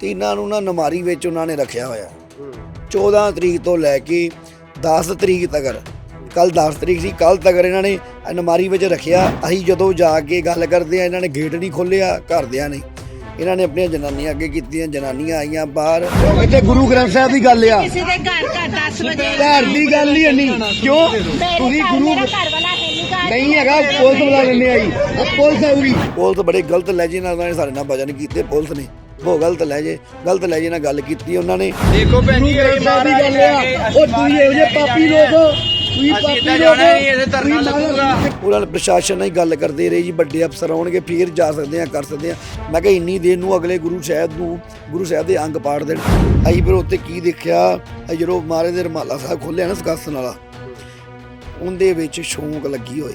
ਤੇ ਇਹਨਾਂ ਨੂੰ ਨਾ ਨਮਾਰੀ ਵਿੱਚ ਉਹਨਾਂ ਨੇ ਰੱਖਿਆ ਹੋਇਆ। 14 ਤਰੀਕ ਤੋਂ ਲੈ ਕੇ 10 ਤਰੀਕ ਤੱਕ ਕੱਲ 10 ਤਰੀਕ ਸੀ ਕੱਲ ਤੱਕ ਇਹਨਾਂ ਨੇ ਨਮਾਰੀ ਵਿੱਚ ਰੱਖਿਆ। ਅਸੀਂ ਜਦੋਂ ਜਾ ਕੇ ਗੱਲ ਕਰਦੇ ਆ ਇਹਨਾਂ ਨੇ ਗੇਟ ਨਹੀਂ ਖੋਲਿਆ ਘਰਦਿਆਂ ਨੇ। ਇਹਨਾਂ ਨੇ ਆਪਣੀਆਂ ਜਨਾਨੀਆਂ ਅੱਗੇ ਕੀਤੀਆਂ ਜਨਾਨੀਆਂ ਆਈਆਂ ਬਾਹਰ। ਇੱਥੇ ਗੁਰੂ ਗ੍ਰੰਥ ਸਾਹਿਬ ਦੀ ਗੱਲ ਆ। ਕਿਸੇ ਦੇ ਘਰ ਘਰ 10 ਵਜੇ ਘਰ ਦੀ ਗੱਲ ਹੀ ਨਹੀਂ ਕਿਉਂ? ਤੁਸੀਂ ਗੁਰੂ ਨਹੀਂ ਹੈਗਾ ਪੁਲਿਸ ਬੁਲਾ ਲੈਣੇ ਆਈ ਪੁਲਿਸ ਆਊਗੀ। ਪੁਲਿਸ ਬੜੇ ਗਲਤ ਲਹਿਜੇ ਨਾਲ ਸਾਡੇ ਨਾਲ ਵਜਨ ਕੀਤੇ ਪੁਲਿਸ ਨੇ। ਬਹੁਤ ਗਲਤ ਲਹਿਜੇ ਗਲਤ ਲਹਿਜੇ ਨਾਲ ਗੱਲ ਕੀਤੀ ਉਹਨਾਂ ਨੇ। ਦੇਖੋ ਭੈਣ ਜੀ ਇਹ ਦੀ ਗੱਲ ਆ। ਉਹ ਤੁਸੀਂ ਇਹੋ ਜਿਹੇ ਪਾਪੀ ਲੋਕ ਤੁਸੀਂ ਅਸੀਂ ਪਾਪੀ ਇੱਦਾਂ ਲੋਕ ਜਾਣਾ ਨਹੀਂ, ਇੱਥੇ ਧਰਨਾ ਨਾਲ- ਲੱਗੂਗਾ। ਉਹਨਾਂ ਨੇ ਪ੍ਰਸ਼ਾਸਨ ਨਾਲ ਹੀ ਗੱਲ ਕਰਦੇ ਰਹੇ ਜੀ ਵੱਡੇ ਅਫਸਰ ਆਉਣਗੇ ਫੇਰ ਜਾ ਸਕਦੇ ਆ ਕਰ ਸਕਦੇ ਆ ਮੈਂ ਕਿਹਾ ਇੰਨੀ ਦੇਰ ਨੂੰ ਅਗਲੇ ਗੁਰੂ ਸਾਹਿਬ ਨੂੰ ਗੁਰੂ ਸਾਹਿਬ ਦੇ ਅੰਗ ਪਾੜ ਦੇਣ। ਅਸੀਂ ਫਿਰ ਉੱਥੇ ਕੀ ਦੇਖਿਆ? ਅਸੀਂ ਜਦੋਂ ਮਾਰੇ ਦੇ ਰਮਾਲਾ ਸਾਹਿਬ ਖੋਲਿਆ ਨਾ ਸਕਾਸਨ ਵਾਲਾ ਉਹਦੇ ਵਿੱਚ ਸ਼ੌਂਕ ਲੱਗੀ ਹੋਈ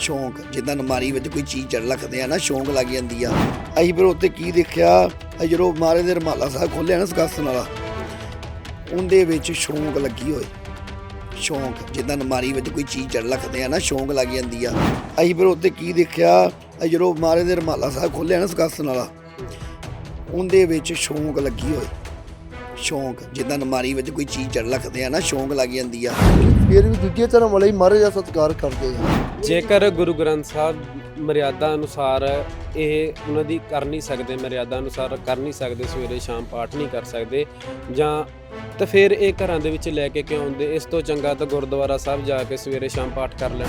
ਸ਼ੌਂਕ, ਜਿੱਦਾਂ ਨਮਾਰੀ ਵਿੱਚ ਕੋਈ ਚੀਜ਼ ਚੜ ਰੱਖਦੇ ਆ ਨਾ, ਸ਼ੌਂਕ ਲੱਗ ਜਾਂਦੀ ਆ। ਅਸੀਂ ਫਿਰ ਉੱਥੇ ਕੀ ਦੇਖਿਆ? ਅਸੀਂ ਜਦੋਂ ਮਾਰੇ ਦੇ ਰਮਾਲਾ ਸਾਹਿਬ ਖੋਲਿਆ ਨਾ ਸਕਾਸਨ ਵਾਲਾ ਉਹਦੇ ਵਿੱਚ ਸ਼ੌਂਕ ਲੱਗੀ ਹੋਈ ਸ਼ੌਂਕ, ਜਿੱਦਾਂ ਨਮਾਰੀ ਵਿੱਚ ਕੋਈ ਚੀਜ਼ ਚੜ ਰੱਖਦੇ ਆ ਨਾ, ਸ਼ੌਂਕ ਲੱਗ ਜਾਂਦੀ ਆ। ਅਸੀਂ ਫਿਰ ਉੱਥੇ ਕੀ ਦੇਖਿਆ? ਅਸੀਂ ਜਦੋਂ ਮਾਰੇ ਦੇ ਰਮਾਲਾ ਸਾਹਿਬ ਖੋਲਿਆ ਨਾ ਸਕਾਸਨ ਵਾਲਾ ਉਹਦੇ ਵਿੱਚ ਸ਼ੌਂਕ ਲੱਗੀ ਹੋਈ ਸ਼ੌਂਕ ਜਿੱਦਾਂ ਨਮਾਰੀ ਵਿੱਚ ਕੋਈ ਚੀਜ਼ ਚੜ ਰੱਖਦੇ ਆ ਨਾ ਸ਼ੌਂਕ ਲੱਗ ਜਾਂਦੀ ਆ। ਫਿਰ ਵੀ ਦੂਜੇ ਧਰਮ ਵਾਲੇ ਹੀ ਮਹਾਰਾਜ ਦਾ ਸਤਿਕਾਰ ਕਰਦੇ ਆ। ਜੇਕਰ ਗੁਰੂ ਗ੍ਰੰਥ ਸਾਹਿਬ ਮਰਿਆਦਾ ਅਨੁਸਾਰ ਇਹ ਉਹਨਾਂ ਦੀ ਕਰ ਨਹੀਂ ਸਕਦੇ ਮਰਿਆਦਾ ਅਨੁਸਾਰ ਕਰ ਨਹੀਂ ਸਕਦੇ ਸਵੇਰੇ ਸ਼ਾਮ ਪਾਠ ਨਹੀਂ ਕਰ ਸਕਦੇ ਜਾਂ ਤਾਂ ਫਿਰ ਇਹ ਘਰਾਂ ਦੇ ਵਿੱਚ ਲੈ ਕੇ ਕਿਉਂ ਆਉਂਦੇ? ਇਸ ਤੋਂ ਚੰਗਾ ਤਾਂ ਗੁਰਦੁਆਰਾ ਸਾਹਿਬ ਜਾ ਕੇ ਸਵੇਰੇ ਸ਼ਾਮ ਪਾਠ ਕਰ ਲੈਣ।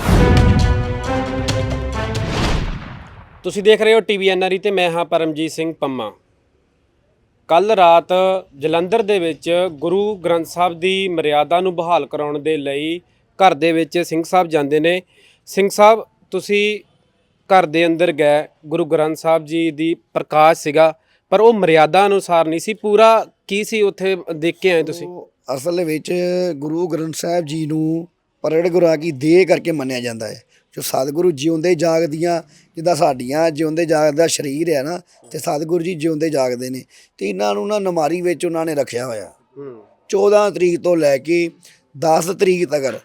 ਤੁਸੀਂ ਦੇਖ ਰਹੇ ਹੋ ਟੀਵੀ ਐਨਆਰਈ ਤੇ ਮੈਂ ਹਾਂ ਪਰਮਜੀਤ ਸਿੰਘ ਪੰਮਾ। ਕੱਲ ਰਾਤ ਜਲੰਧਰ ਦੇ ਵਿੱਚ ਗੁਰੂ ਗ੍ਰੰਥ ਸਾਹਿਬ ਦੀ ਮਰਿਆਦਾ ਨੂੰ ਬਹਾਲ ਕਰਾਉਣ ਦੇ ਲਈ ਘਰ ਦੇ ਵਿੱਚ ਸਿੰਘ ਸਾਹਿਬ ਜਾਂਦੇ ਨੇ। ਸਿੰਘ ਸਾਹਿਬ, ਤੁਸੀਂ ਘਰ ਦੇ ਅੰਦਰ ਗਏ, ਗੁਰੂ ਗ੍ਰੰਥ ਸਾਹਿਬ ਜੀ ਦੀ ਪ੍ਰਕਾਸ਼ ਸੀਗਾ, ਪਰ ਉਹ ਮਰਿਆਦਾ ਅਨੁਸਾਰ ਨਹੀਂ ਸੀ। ਪੂਰਾ ਕੀ ਸੀ ਉੱਥੇ ਦੇਖ ਕੇ ਆਏ ਤੁਸੀਂ? ਉਹ ਅਸਲ ਵਿੱਚ ਗੁਰੂ ਗ੍ਰੰਥ ਸਾਹਿਬ ਜੀ ਨੂੰ ਪ੍ਰਗਟ ਗੁਰਾਂ ਕੀ ਦੇਹ ਕਰਕੇ ਮੰਨਿਆ ਜਾਂਦਾ ਹੈ ਜੋ ਸਤਿਗੁਰੂ ਜਿਉਂਦੇ ਜਾਗਦੀਆਂ ਜਿੱਦਾਂ ਸਾਡੀਆਂ ਜਿਉਂਦੇ ਜਾਗਦਾ ਸਰੀਰ ਹੈ ਨਾ ਤੇ ਸਤਿਗੁਰੂ ਜੀ ਜਿਉਂਦੇ ਜਾਗਦੇ ਨੇ ਤੇ ਇਹਨਾਂ ਨੂੰ ਨਾ ਨਮਾਰੀ ਵਿੱਚ ਉਹਨਾਂ ਨੇ ਰੱਖਿਆ ਹੋਇਆ। 14 ਤਰੀਕ ਤੋਂ ਲੈ ਕੇ 10 ਤਰੀਕ ਤੱਕ